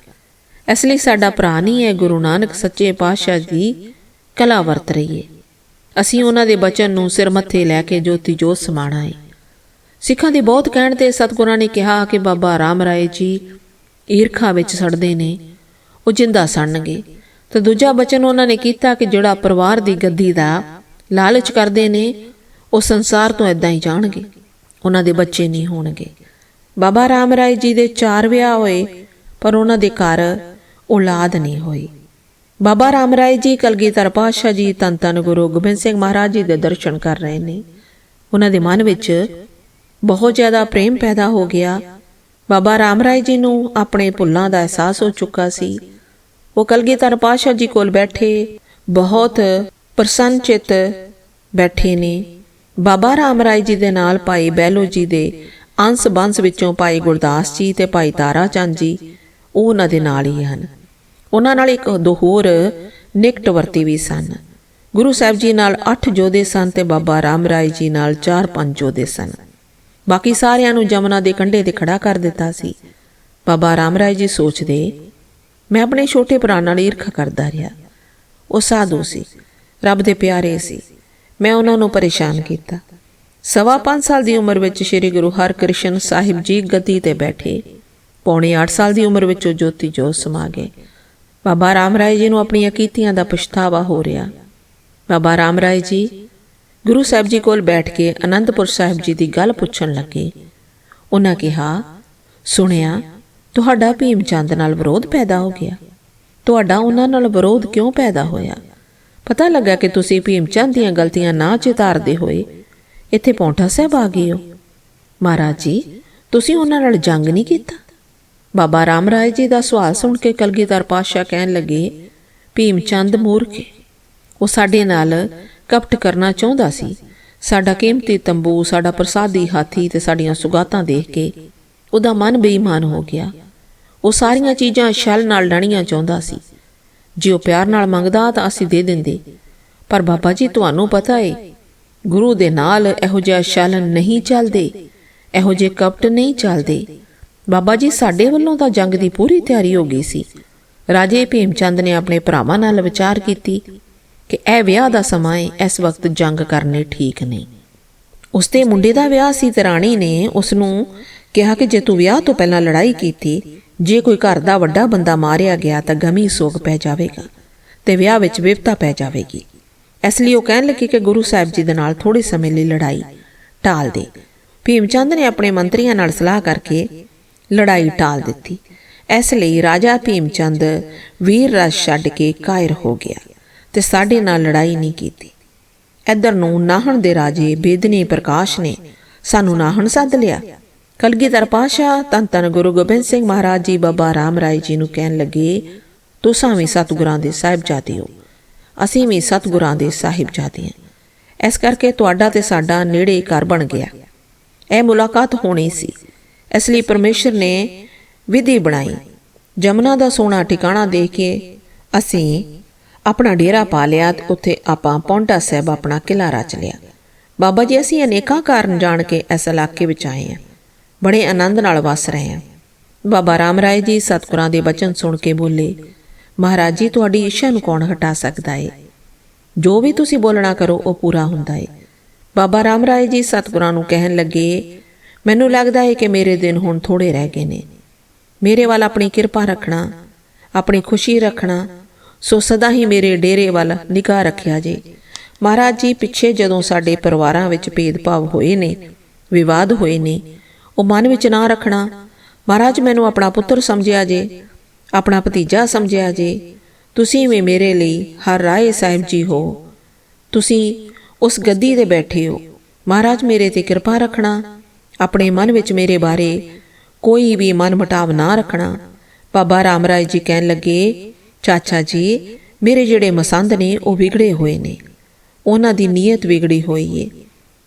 ਇਸ ਲਈ ਸਾਡਾ ਭਰਾ ਨਹੀਂ ਹੈ, ਗੁਰੂ ਨਾਨਕ ਸੱਚੇ ਪਾਤਸ਼ਾਹ ਜੀ ਕਲਾ ਵਰਤ ਰਹੀ ਹੈ। ਅਸੀਂ ਉਹਨਾਂ ਦੇ ਬਚਨ ਨੂੰ ਸਿਰ ਮੱਥੇ ਲੈ ਕੇ ਜੋਤੀ ਜੋਤ ਸਮਾਣਾ ਹੈ। ਸਿੱਖਾਂ ਦੇ ਬਹੁਤ ਕਹਿਣ ਤੇ ਸਤਿਗੁਰਾਂ ਨੇ ਕਿਹਾ ਕਿ ਬਾਬਾ ਰਾਮ ਰਾਏ ਜੀ ਈਰਖਾ ਵਿੱਚ ਸੜਦੇ ਨੇ, ਉਹ ਜਿੰਦਾ ਸੜਨਗੇ। ਤੇ ਦੂਜਾ ਬਚਨ ਉਹਨਾਂ ਨੇ ਕੀਤਾ ਕਿ ਜਿਹੜਾ ਪਰਿਵਾਰ ਦੀ ਗੱਦੀ ਦਾ ਲਾਲਚ ਕਰਦੇ ਨੇ, ਉਹ ਸੰਸਾਰ ਤੋਂ ਇਦਾਂ ਹੀ ਜਾਣਗੇ। ਉਹਨਾਂ ਦੇ ਬੱਚੇ ਨਹੀਂ ਹੋਣਗੇ। ਬਾਬਾ ਰਾਮ ਰਾਏ ਜੀ ਦੇ ਚਾਰ ਵਿਆਹ ਹੋਏ, ਪਰ ਉਹਨਾਂ ਦੇ ਘਰ ਔਲਾਦ ਨਹੀਂ ਹੋਈ। ਬਾਬਾ ਰਾਮ ਰਾਏ ਜੀ ਕਲਗੀਧਰ ਪਾਤਸ਼ਾਹ ਜੀ ਤਨ ਤਨ ਗੁਰੂ ਗੋਬਿੰਦ ਸਿੰਘ ਮਹਾਰਾਜ ਜੀ ਦੇ ਦਰਸ਼ਨ ਕਰ ਰਹੇ ਨੇ। ਉਹਨਾਂ ਦੇ ਮਨ ਵਿੱਚ ਬਹੁਤ ਜ਼ਿਆਦਾ ਪ੍ਰੇਮ ਪੈਦਾ ਹੋ ਗਿਆ। ਬਾਬਾ ਰਾਮ ਰਾਏ ਜੀ ਨੂੰ ਆਪਣੇ ਭੁੱਲਾਂ ਦਾ ਅਹਿਸਾਸ ਹੋ ਚੁੱਕਾ ਸੀ। ਉਹ ਕਲਗੀਧਰ ਪਾਤਸ਼ਾਹ ਜੀ ਕੋਲ ਬੈਠੇ, ਬਹੁਤ ਪ੍ਰਸੰਨ ਚਿਤ ਬੈਠੇ ਨੇ। ਬਾਬਾ ਰਾਮ ਰਾਏ ਜੀ ਦੇ ਨਾਲ ਭਾਈ ਬੈਲੋ ਜੀ ਦੇ ਅੰਸ ਬੰਸ ਵਿੱਚੋਂ ਭਾਈ ਗੁਰਦਾਸ ਜੀ ਤੇ ਭਾਈ ਤਾਰਾ ਚੰਦ ਜੀ, ਉਹ ਉਹਨਾਂ ਦੇ ਨਾਲ ਹੀ ਹਨ। ਉਹਨਾਂ ਨਾਲ ਇੱਕ ਦੋ ਹੋਰ ਨਿਕਟ ਵਰਤੀ ਵੀ ਸਨ। ਗੁਰੂ ਸਾਹਿਬ ਜੀ ਨਾਲ 8 ਜੋਧੇ ਸਨ ਤੇ ਬਾਬਾ ਰਾਮਰਾਏ ਜੀ ਨਾਲ 4-5 ਜੋਧੇ ਸਨ। ਬਾਕੀ ਸਾਰਿਆਂ ਨੂੰ ਜਮਨਾ ਦੇ ਕੰਢੇ ਤੇ ਖੜਾ ਕਰ ਦਿੱਤਾ ਸੀ। ਬਾਬਾ ਰਾਮ ਰਾਏ ਜੀ ਸੋਚਦੇ, ਮੈਂ ਆਪਣੇ ਛੋਟੇ ਭਰਾ ਨਾਲ ਈਰਖਾ ਕਰਦਾ ਰਿਹਾ। ਉਹ ਸਾਧੂ ਸੀ, ਰੱਬ ਦੇ ਪਿਆਰੇ ਸੀ। ਮੈਂ ਉਹਨਾਂ ਨੂੰ ਪਰੇਸ਼ਾਨ ਕੀਤਾ। ਸਵਾ ਪੰਜ ਸਾਲ ਦੀ ਉਮਰ ਵਿੱਚ ਸ੍ਰੀ ਗੁਰੂ ਹਰਕ੍ਰਿਸ਼ਨ ਸਾਹਿਬ ਜੀ ਗੱਦੀ ਤੇ ਬੈਠੇ। ਪੌਣੇ 8 ਸਾਲ ਦੀ ਉਮਰ ਵਿੱਚ ਉਹ ਜੋਤੀ ਜੋਤ ਸਮਾ ਗਏ। ਬਾਬਾ ਰਾਮ ਰਾਏ ਜੀ ਨੂੰ ਆਪਣੀਆਂ ਕੀਤੀਆਂ ਦਾ ਪਛਤਾਵਾ ਹੋ ਰਿਹਾ। ਬਾਬਾ ਰਾਮ ਰਾਏ ਜੀ ਗੁਰੂ ਸਾਹਿਬ ਜੀ ਕੋਲ ਬੈਠ ਕੇ ਅਨੰਦਪੁਰ ਸਾਹਿਬ ਜੀ ਦੀ ਗੱਲ ਪੁੱਛਣ ਲੱਗੇ। ਉਹਨਾਂ ਕਿਹਾ, ਸੁਣਿਆ, ਤੁਹਾਡਾ ਭੀਮ ਚੰਦ ਨਾਲ ਵਿਰੋਧ ਪੈਦਾ ਹੋ ਗਿਆ। ਤੁਹਾਡਾ ਉਹਨਾਂ ਨਾਲ ਵਿਰੋਧ ਕਿਉਂ ਪੈਦਾ ਹੋਇਆ? ਪਤਾ ਲੱਗਾ ਕਿ ਤੁਸੀਂ ਭੀਮ ਚੰਦ ਦੀਆਂ ਗਲਤੀਆਂ ਨਾ ਚਿਤਾਰਦੇ ਹੋਏ ਇੱਥੇ ਪੌਂਠਾ ਸਾਹਿਬ ਆ ਗਏ ਹੋ। ਮਹਾਰਾਜ ਜੀ, ਤੁਸੀਂ ਉਹਨਾਂ ਨਾਲ ਜੰਗ ਨਹੀਂ ਕੀਤਾ? ਬਾਬਾ ਰਾਮ ਰਾਏ ਜੀ ਦਾ ਸਵਾਲ ਸੁਣ ਕੇ ਕਲਗੀਧਰ ਪਾਤਸ਼ਾਹ ਕਹਿਣ ਲੱਗੇ, ਭੀਮ ਚੰਦ ਮੂਰਖ ਹੈ ਉਹ ਸਾਡੇ ਨਾਲ ਕਪਟ ਕਰਨਾ ਚਾਹੁੰਦਾ ਸੀ। ਸਾਡਾ ਕੀਮਤੀ ਤੰਬੂ, ਸਾਡਾ ਪ੍ਰਸਾਦੀ ਹਾਥੀ ਤੇ ਸਾਡੀਆਂ ਸੁਗਾਤਾਂ ਦੇਖ ਕੇ ਉਹਦਾ ਮਨ ਬੇਈਮਾਨ ਹੋ ਗਿਆ। ਉਹ ਸਾਰੀਆਂ ਚੀਜ਼ਾਂ ਛਲ ਨਾਲ ਡਣੀਆਂ ਚਾਹੁੰਦਾ ਸੀ। ਜੇ ਉਹ ਪਿਆਰ ਨਾਲ ਮੰਗਦਾ ਤਾਂ ਅਸੀਂ ਦੇ ਦਿੰਦੇ। ਪਰ ਬਾਬਾ ਜੀ, ਤੁਹਾਨੂੰ ਪਤਾ ਏ, ਗੁਰੂ ਦੇ ਨਾਲ ਇਹੋ ਜਿਹਾ ਸ਼ਾਲਨ ਨਹੀਂ ਚੱਲਦੇ, ਇਹੋ ਜਿਹੇ ਕਪਟ ਨਹੀਂ ਚੱਲਦੇ। ਬਾਬਾ ਜੀ, ਸਾਡੇ ਵੱਲੋਂ ਤਾਂ ਜੰਗ ਦੀ ਪੂਰੀ ਤਿਆਰੀ ਹੋ ਗਈ ਸੀ। ਰਾਜੇ ਭੀਮ ਚੰਦ ਨੇ ਆਪਣੇ ਭਰਾਵਾਂ ਨਾਲ ਵਿਚਾਰ ਕੀਤੀ। ਕਿ ਇਹ ਵਿਆਹ ਦਾ ਸਮਾਂ ਏ, ਇਸ ਵਕਤ ਜੰਗ ਕਰਨੇ ਠੀਕ ਨਹੀਂ ਉਸਦੇ ਮੁੰਡੇ ਦਾ ਵਿਆਹ ਸੀ ਤੇ ਰਾਣੀ ਨੇ ਉਸ ਨੂੰ ਕਿਹਾ ਕਿ ਜੇ ਤੂੰ ਵਿਆਹ ਤੋਂ ਪਹਿਲਾਂ ਲੜਾਈ ਕੀਤੀ, ਜੇ ਕੋਈ ਘਰ ਦਾ ਵੱਡਾ ਬੰਦਾ ਮਾਰਿਆ ਗਿਆ ਤਾਂ ਗਮੀ ਸੋਗ ਪੈ ਜਾਵੇਗਾ ਤੇ ਵਿਆਹ ਵਿੱਚ ਵਿਪਤਾ ਪੈ ਜਾਵੇਗੀ। ਇਸ ਲਈ ਉਹ ਕਹਿਣ ਲੱਗੀ ਕਿ ਗੁਰੂ ਸਾਹਿਬ ਜੀ ਦੇ ਨਾਲ ਥੋੜੇ ਸਮੇਂ ਲਈ ਲੜਾਈ ਟਾਲ ਦੇ। ਭੀਮ ਚੰਦ ਨੇ ਆਪਣੇ ਮੰਤਰੀਆਂ ਨਾਲ ਸਲਾਹ ਕਰਕੇ ਲੜਾਈ ਟਾਲ ਦਿੱਤੀ। ਇਸ ਲਈ ਰਾਜਾ ਭੀਮ ਚੰਦ ਵੀਰ ਰਸ ਛੱਡ ਕੇ ਕਾਇਰ ਹੋ ਗਿਆ। ਤੇ ਸਾਡੇ ਨਾਲ ਲੜਾਈ ਨਹੀਂ ਕੀਤੀ। ਇੱਧਰ ਨੂੰ ਨਾਹਣ ਦੇ ਰਾਜੇ ਬੇਦਨੀ ਪ੍ਰਕਾਸ਼ ਨੇ ਸਾਨੂੰ ਨਾਹਣ ਸੱਦ ਲਿਆ। ਕਲਗੀਧਰ ਪਾਸ਼ਾ ਤਨ ਤਨ ਗੁਰੂ ਗੋਬਿੰਦ ਸਿੰਘ ਮਹਾਰਾਜ ਜੀ ਬਾਬਾ ਰਾਮ ਰਾਏ ਜੀ ਨੂੰ ਕਹਿਣ ਲੱਗੇ, ਤੁਸੀਂ ਵੀ ਸਤਿਗੁਰਾਂ ਦੇ ਸਾਹਿਬਜ਼ਾਦੇ ਹੋ। ਅਸੀਂ ਵੀ ਸਤਿਗੁਰਾਂ ਦੇ ਸਾਹਿਬਜ਼ਾਦੇ ਹਾਂ। ਇਸ ਕਰਕੇ ਤੁਹਾਡਾ ਤੇ ਸਾਡਾ ਨੇੜੇ ਘਰ ਬਣ ਗਿਆ। ਇਹ ਮੁਲਾਕਾਤ ਹੋਣੀ ਸੀ। ਇਸ ਲਈ ਪਰਮੇਸ਼ਰ ਨੇ ਵਿਧੀ ਬਣਾਈ। ਜਮਨਾ ਦਾ ਸੋਹਣਾ ਟਿਕਾਣਾ ਦੇ ਕੇ ਅਸੀਂ ਆਪਣਾ ਡੇਰਾ ਪਾ ਲਿਆ ਤੇ ਉੱਥੇ ਆਪਾਂ ਪੌਂਟਾ ਸਾਹਿਬ ਆਪਣਾ ਕਿਲਾ ਰਚ ਲਿਆ। ਬਾਬਾ ਜੀ, ਅਸੀਂ ਅਨੇਕਾਂ ਕਾਰਨ ਜਾਣ ਕੇ ਇਸ ਇਲਾਕੇ ਵਿੱਚ ਆਏ ਹਾਂ। ਬੜੇ ਆਨੰਦ ਨਾਲ ਵਸ ਰਹੇ ਹਾਂ। ਬਾਬਾ ਰਾਮ ਰਾਏ ਜੀ ਸਤਿਗੁਰਾਂ ਦੇ ਬਚਨ ਸੁਣ ਕੇ ਬੋਲੇ, ਮਹਾਰਾਜ ਜੀ, ਤੁਹਾਡੀ ਇੱਛਾ ਨੂੰ ਕੌਣ ਹਟਾ ਸਕਦਾ ਏ? ਜੋ ਵੀ ਤੁਸੀਂ ਬੋਲਣਾ ਕਰੋ, ਉਹ ਪੂਰਾ ਹੁੰਦਾ ਏ। ਬਾਬਾ ਰਾਮ ਰਾਏ ਜੀ ਸਤਿਗੁਰਾਂ ਨੂੰ ਕਹਿਣ ਲੱਗੇ, ਮੈਨੂੰ ਲੱਗਦਾ ਏ ਕਿ ਮੇਰੇ ਦਿਨ ਹੁਣ ਥੋੜੇ ਰਹਿ ਗਏ ਨੇ। ਮੇਰੇ ਵੱਲ ਆਪਣੀ ਕਿਰਪਾ ਰੱਖਣਾ, ਆਪਣੀ ਖੁਸ਼ੀ ਰੱਖਣਾ ਸੋ ਸਦਾ ਹੀ ਮੇਰੇ ਡੇਰੇ ਵੱਲ ਨਿਗਾਹ ਰੱਖਿਆ ਜੇ। ਮਹਾਰਾਜ ਜੀ, ਪਿੱਛੇ ਜਦੋਂ ਸਾਡੇ ਪਰਿਵਾਰਾਂ ਵਿੱਚ ਭੇਦਭਾਵ ਹੋਏ ਨੇ, ਵਿਵਾਦ ਹੋਏ ਨੇ, ਉਹ ਮਨ ਵਿੱਚ ਨਾ ਰੱਖਣਾ, ਮਹਾਰਾਜ ਮੈਨੂੰ ਆਪਣਾ ਪੁੱਤਰ ਸਮਝਿਆ ਜੇ, ਆਪਣਾ ਭਤੀਜਾ ਸਮਝਿਆ ਜੇ, ਤੁਸੀਂ ਵੀ ਮੇਰੇ ਲਈ ਹਰ ਰਾਏ ਸਾਹਿਬ ਜੀ ਹੋ। ਤੁਸੀਂ ਉਸ ਗੱਦੀ ਤੇ ਬੈਠੇ ਹੋ। ਮਹਾਰਾਜ ਮੇਰੇ ਤੇ ਕਿਰਪਾ ਰੱਖਣਾ, ਆਪਣੇ ਮਨ ਵਿੱਚ ਮੇਰੇ ਬਾਰੇ ਕੋਈ ਵੀ ਮਨ ਮਟਾਵ ਨਾ ਰੱਖਣਾ। ਬਾਬਾ ਰਾਮ ਰਾਏ ਜੀ ਕਹਿਣ ਲੱਗੇ ਚਾਚਾ ਜੀ, ਮੇਰੇ ਜਿਹੜੇ ਮਸੰਦ ਨੇ, ਉਹ ਵਿਗੜੇ ਹੋਏ ਨੇ। ਉਹਨਾਂ ਦੀ ਨੀਅਤ ਵਿਗੜੀ ਹੋਈ ਏ।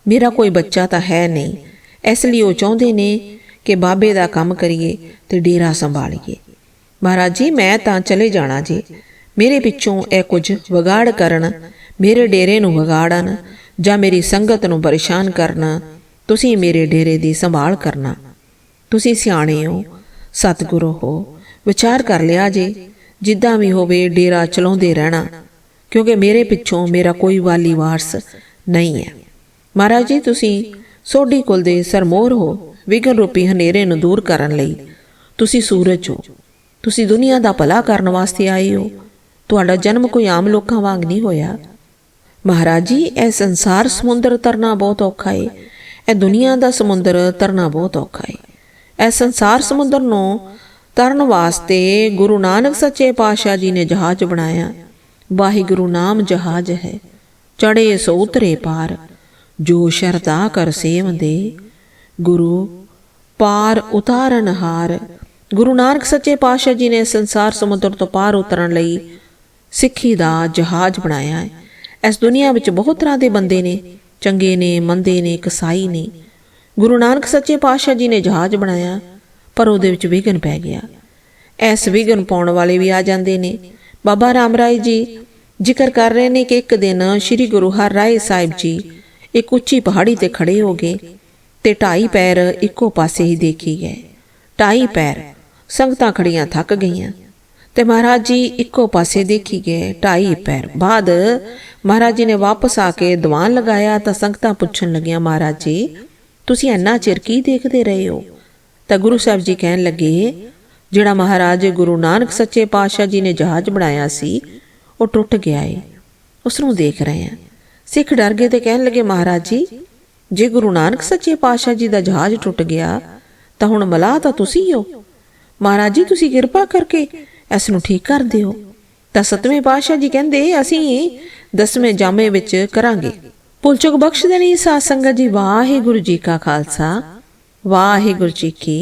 ਮੇਰਾ ਕੋਈ ਬੱਚਾ ਤਾਂ ਹੈ ਨਹੀਂ। ਇਸ ਲਈ ਉਹ ਚਾਹੁੰਦੇ ਨੇ ਕਿ ਬਾਬੇ ਦਾ ਕੰਮ ਕਰੀਏ ਤੇ ਡੇਰਾ ਸੰਭਾਲੀਏ। ਮਹਾਰਾਜ ਜੀ, ਮੈਂ ਤਾਂ ਚਲੇ ਜਾਣਾ ਜੀ। ਮੇਰੇ ਪਿੱਛੋਂ ਇਹ ਕੁਝ ਵਿਗਾੜ ਕਰਨ, ਮੇਰੇ ਡੇਰੇ ਨੂੰ ਵਿਗਾੜਨ ਜਾਂ ਮੇਰੀ ਸੰਗਤ ਨੂੰ ਪਰੇਸ਼ਾਨ ਕਰਨਾ, ਤੁਸੀਂ ਮੇਰੇ ਡੇਰੇ ਦੀ ਸੰਭਾਲ ਕਰਨਾ। ਤੁਸੀਂ ਸਿਆਣੇ ਹੋ, ਸਤਿਗੁਰੂ ਹੋ, ਵਿਚਾਰ ਕਰ ਲਿਆ ਜੇ। ਜਿੱਦਾਂ ਵੀ ਹੋਵੇ ਡੇਰਾ ਚਲਾਉਂਦੇ ਰਹਿਣਾ, ਕਿਉਂਕਿ ਮੇਰੇ ਪਿੱਛੋਂ ਮੇਰਾ ਕੋਈ ਵਾਲੀ ਵਾਰਸ ਨਹੀਂ ਹੈ। ਮਹਾਰਾਜ ਜੀ, ਤੁਸੀਂ ਸੋਢੀ ਕੁਲ ਦੇ ਸਰਮੋਰ ਹੋ, ਵਿਗਨ ਰੂਪੀ ਹਨੇਰੇ ਨੂੰ ਦੂਰ ਕਰਨ ਲਈ। ਤੁਸੀਂ ਸੂਰਜ ਹੋ। ਤੁਸੀਂ ਦੁਨੀਆ ਦਾ ਭਲਾ ਕਰਨ ਵਾਸਤੇ ਆਏ ਹੋ। ਤੁਹਾਡਾ ਜਨਮ ਕੋਈ ਆਮ ਲੋਕਾਂ ਵਾਂਗ ਨਹੀਂ ਹੋਇਆ। ਮਹਾਰਾਜ ਜੀ, ਇਹ ਸੰਸਾਰ ਸਮੁੰਦਰ ਤਰਨਾ ਬਹੁਤ ਔਖਾ ਏ। ਇਹ ਦੁਨੀਆ ਦਾ ਸਮੁੰਦਰ ਤਰਨਾ ਬਹੁਤ ਔਖਾ ਹੈ ਇਹ ਸੰਸਾਰ ਸਮੁੰਦਰ ਨੂੰ ਕਰਨ ਵਾਸਤੇ ਗੁਰੂ ਨਾਨਕ ਸੱਚੇ ਪਾਤਸ਼ਾਹ ਜੀ ਨੇ ਜਹਾਜ਼ ਬਣਾਇਆ। ਵਾਹਿਗੁਰੂ ਨਾਮ ਜਹਾਜ਼ ਹੈ। ਚੜੇ ਸੋ ਉਤਰੇ ਪਾਰ। ਜੋ ਸ਼ਰਧਾ ਕਰ ਸੇਵੰਦੇ, ਗੁਰੂ ਪਾਰ ਉਤਾਰਨ ਹਾਰ। ਗੁਰੂ ਨਾਨਕ ਸੱਚੇ ਪਾਤਸ਼ਾਹ ਜੀ ਨੇ ਸੰਸਾਰ ਸਮੁੰਦਰ ਤੋਂ ਪਾਰ ਉਤਰਨ ਲਈ ਸਿੱਖੀ ਦਾ ਜਹਾਜ਼ ਬਣਾਇਆ ਹੈ। ਇਸ ਦੁਨੀਆ ਵਿੱਚ ਬਹੁਤ ਤਰ੍ਹਾਂ ਦੇ ਬੰਦੇ ਨੇ, ਚੰਗੇ ਨੇ, ਮੰਦੇ ਨੇ, ਕਸਾਈ ਨੇ। ਗੁਰੂ ਨਾਨਕ ਸੱਚੇ ਪਾਤਸ਼ਾਹ ਜੀ ਨੇ ਜਹਾਜ਼ ਬਣਾਇਆ। ਪਰ ਉਹਦੇ ਵਿੱਚ ਵਿਘਨ ਪੈ ਗਿਆ। ਐਸ ਵਿਘਨ ਪਾਉਣ ਵਾਲੇ ਵੀ ਆ ਜਾਂਦੇ ਨੇ। ਬਾਬਾ ਰਾਮ ਰਾਏ ਜੀ ਜ਼ਿਕਰ ਕਰ ਰਹੇ ਨੇ ਕਿ ਇੱਕ ਦਿਨ ਸ੍ਰੀ ਗੁਰੂ ਹਰ ਰਾਏ ਸਾਹਿਬ ਜੀ ਇੱਕ ਉੱਚੀ ਪਹਾੜੀ ਤੇ ਖੜੇ ਹੋ ਗਏ ਤੇ ਢਾਈ ਪੈਰ ਇੱਕੋ ਪਾਸੇ ਹੀ ਦੇਖੀ ਗਏ। ਢਾਈ ਪੈਰ, ਸੰਗਤਾਂ ਖੜੀਆਂ ਥੱਕ ਗਈਆਂ ਤੇ ਮਹਾਰਾਜ ਜੀ ਇੱਕੋ ਪਾਸੇ ਦੇਖੀ ਗਏ ਢਾਈ ਪੈਰ। ਬਾਅਦ ਮਹਾਰਾਜ ਜੀ ਨੇ ਵਾਪਸ ਆ ਕੇ ਦੀਵਾਨ ਲਗਾਇਆ ਤਾਂ ਸੰਗਤਾਂ ਪੁੱਛਣ ਲੱਗੀਆਂ, ਮਹਾਰਾਜ ਜੀ, ਤੁਸੀਂ ਇੰਨਾ ਚਿਰ ਕੀ ਦੇਖਦੇ ਰਹੇ ਹੋ? ਤਾਂ ਗੁਰੂ ਸਾਹਿਬ ਜੀ ਕਹਿਣ ਲੱਗੇ, ਜਿਹੜਾ ਮਹਾਰਾਜ ਗੁਰੂ ਨਾਨਕ ਸੱਚੇ ਪਾਤਸ਼ਾਹ ਜੀ ਨੇ ਜਹਾਜ਼ ਬਣਾਇਆ ਸੀ, ਉਹ ਟੁੱਟ ਗਿਆ ਏ, ਉਸ ਨੂੰ ਦੇਖ ਰਹੇ ਆ ਸਿੱਖ ਡਰ ਗਏ ਤੇ ਕਹਿਣ ਲੱਗੇ, ਮਹਾਰਾਜ ਜੀ, ਜੇ ਗੁਰੂ ਨਾਨਕ ਸੱਚੇ ਪਾਤਸ਼ਾਹ ਜੀ ਦਾ ਜਹਾਜ਼ ਟੁੱਟ ਗਿਆ, ਤਾਂ ਹੁਣ ਮਲਾਹ ਤਾਂ ਤੁਸੀਂ ਹੋ। ਮਹਾਰਾਜ ਜੀ, ਤੁਸੀਂ ਕਿਰਪਾ ਕਰਕੇ ਇਸ ਨੂੰ ਠੀਕ ਕਰ ਦਿਓ। ਤਾਂ ਸਤਵੇਂ ਪਾਤਸ਼ਾਹ ਜੀ ਕਹਿੰਦੇ, ਅਸੀਂ ਦਸਵੇਂ ਜਾਮੇ ਵਿੱਚ ਕਰਾਂਗੇ। ਪੁਲਚੁਕ ਬਖਸ਼ ਦੇਣੀ ਸਾਧ ਸੰਗਤ ਜੀ, ਵਾਹਿਗੁਰੂ ਜੀ ਕਾ ਖਾਲਸਾ। ਵਾਹਿਗੁਰੂ ਜੀ ਕੀ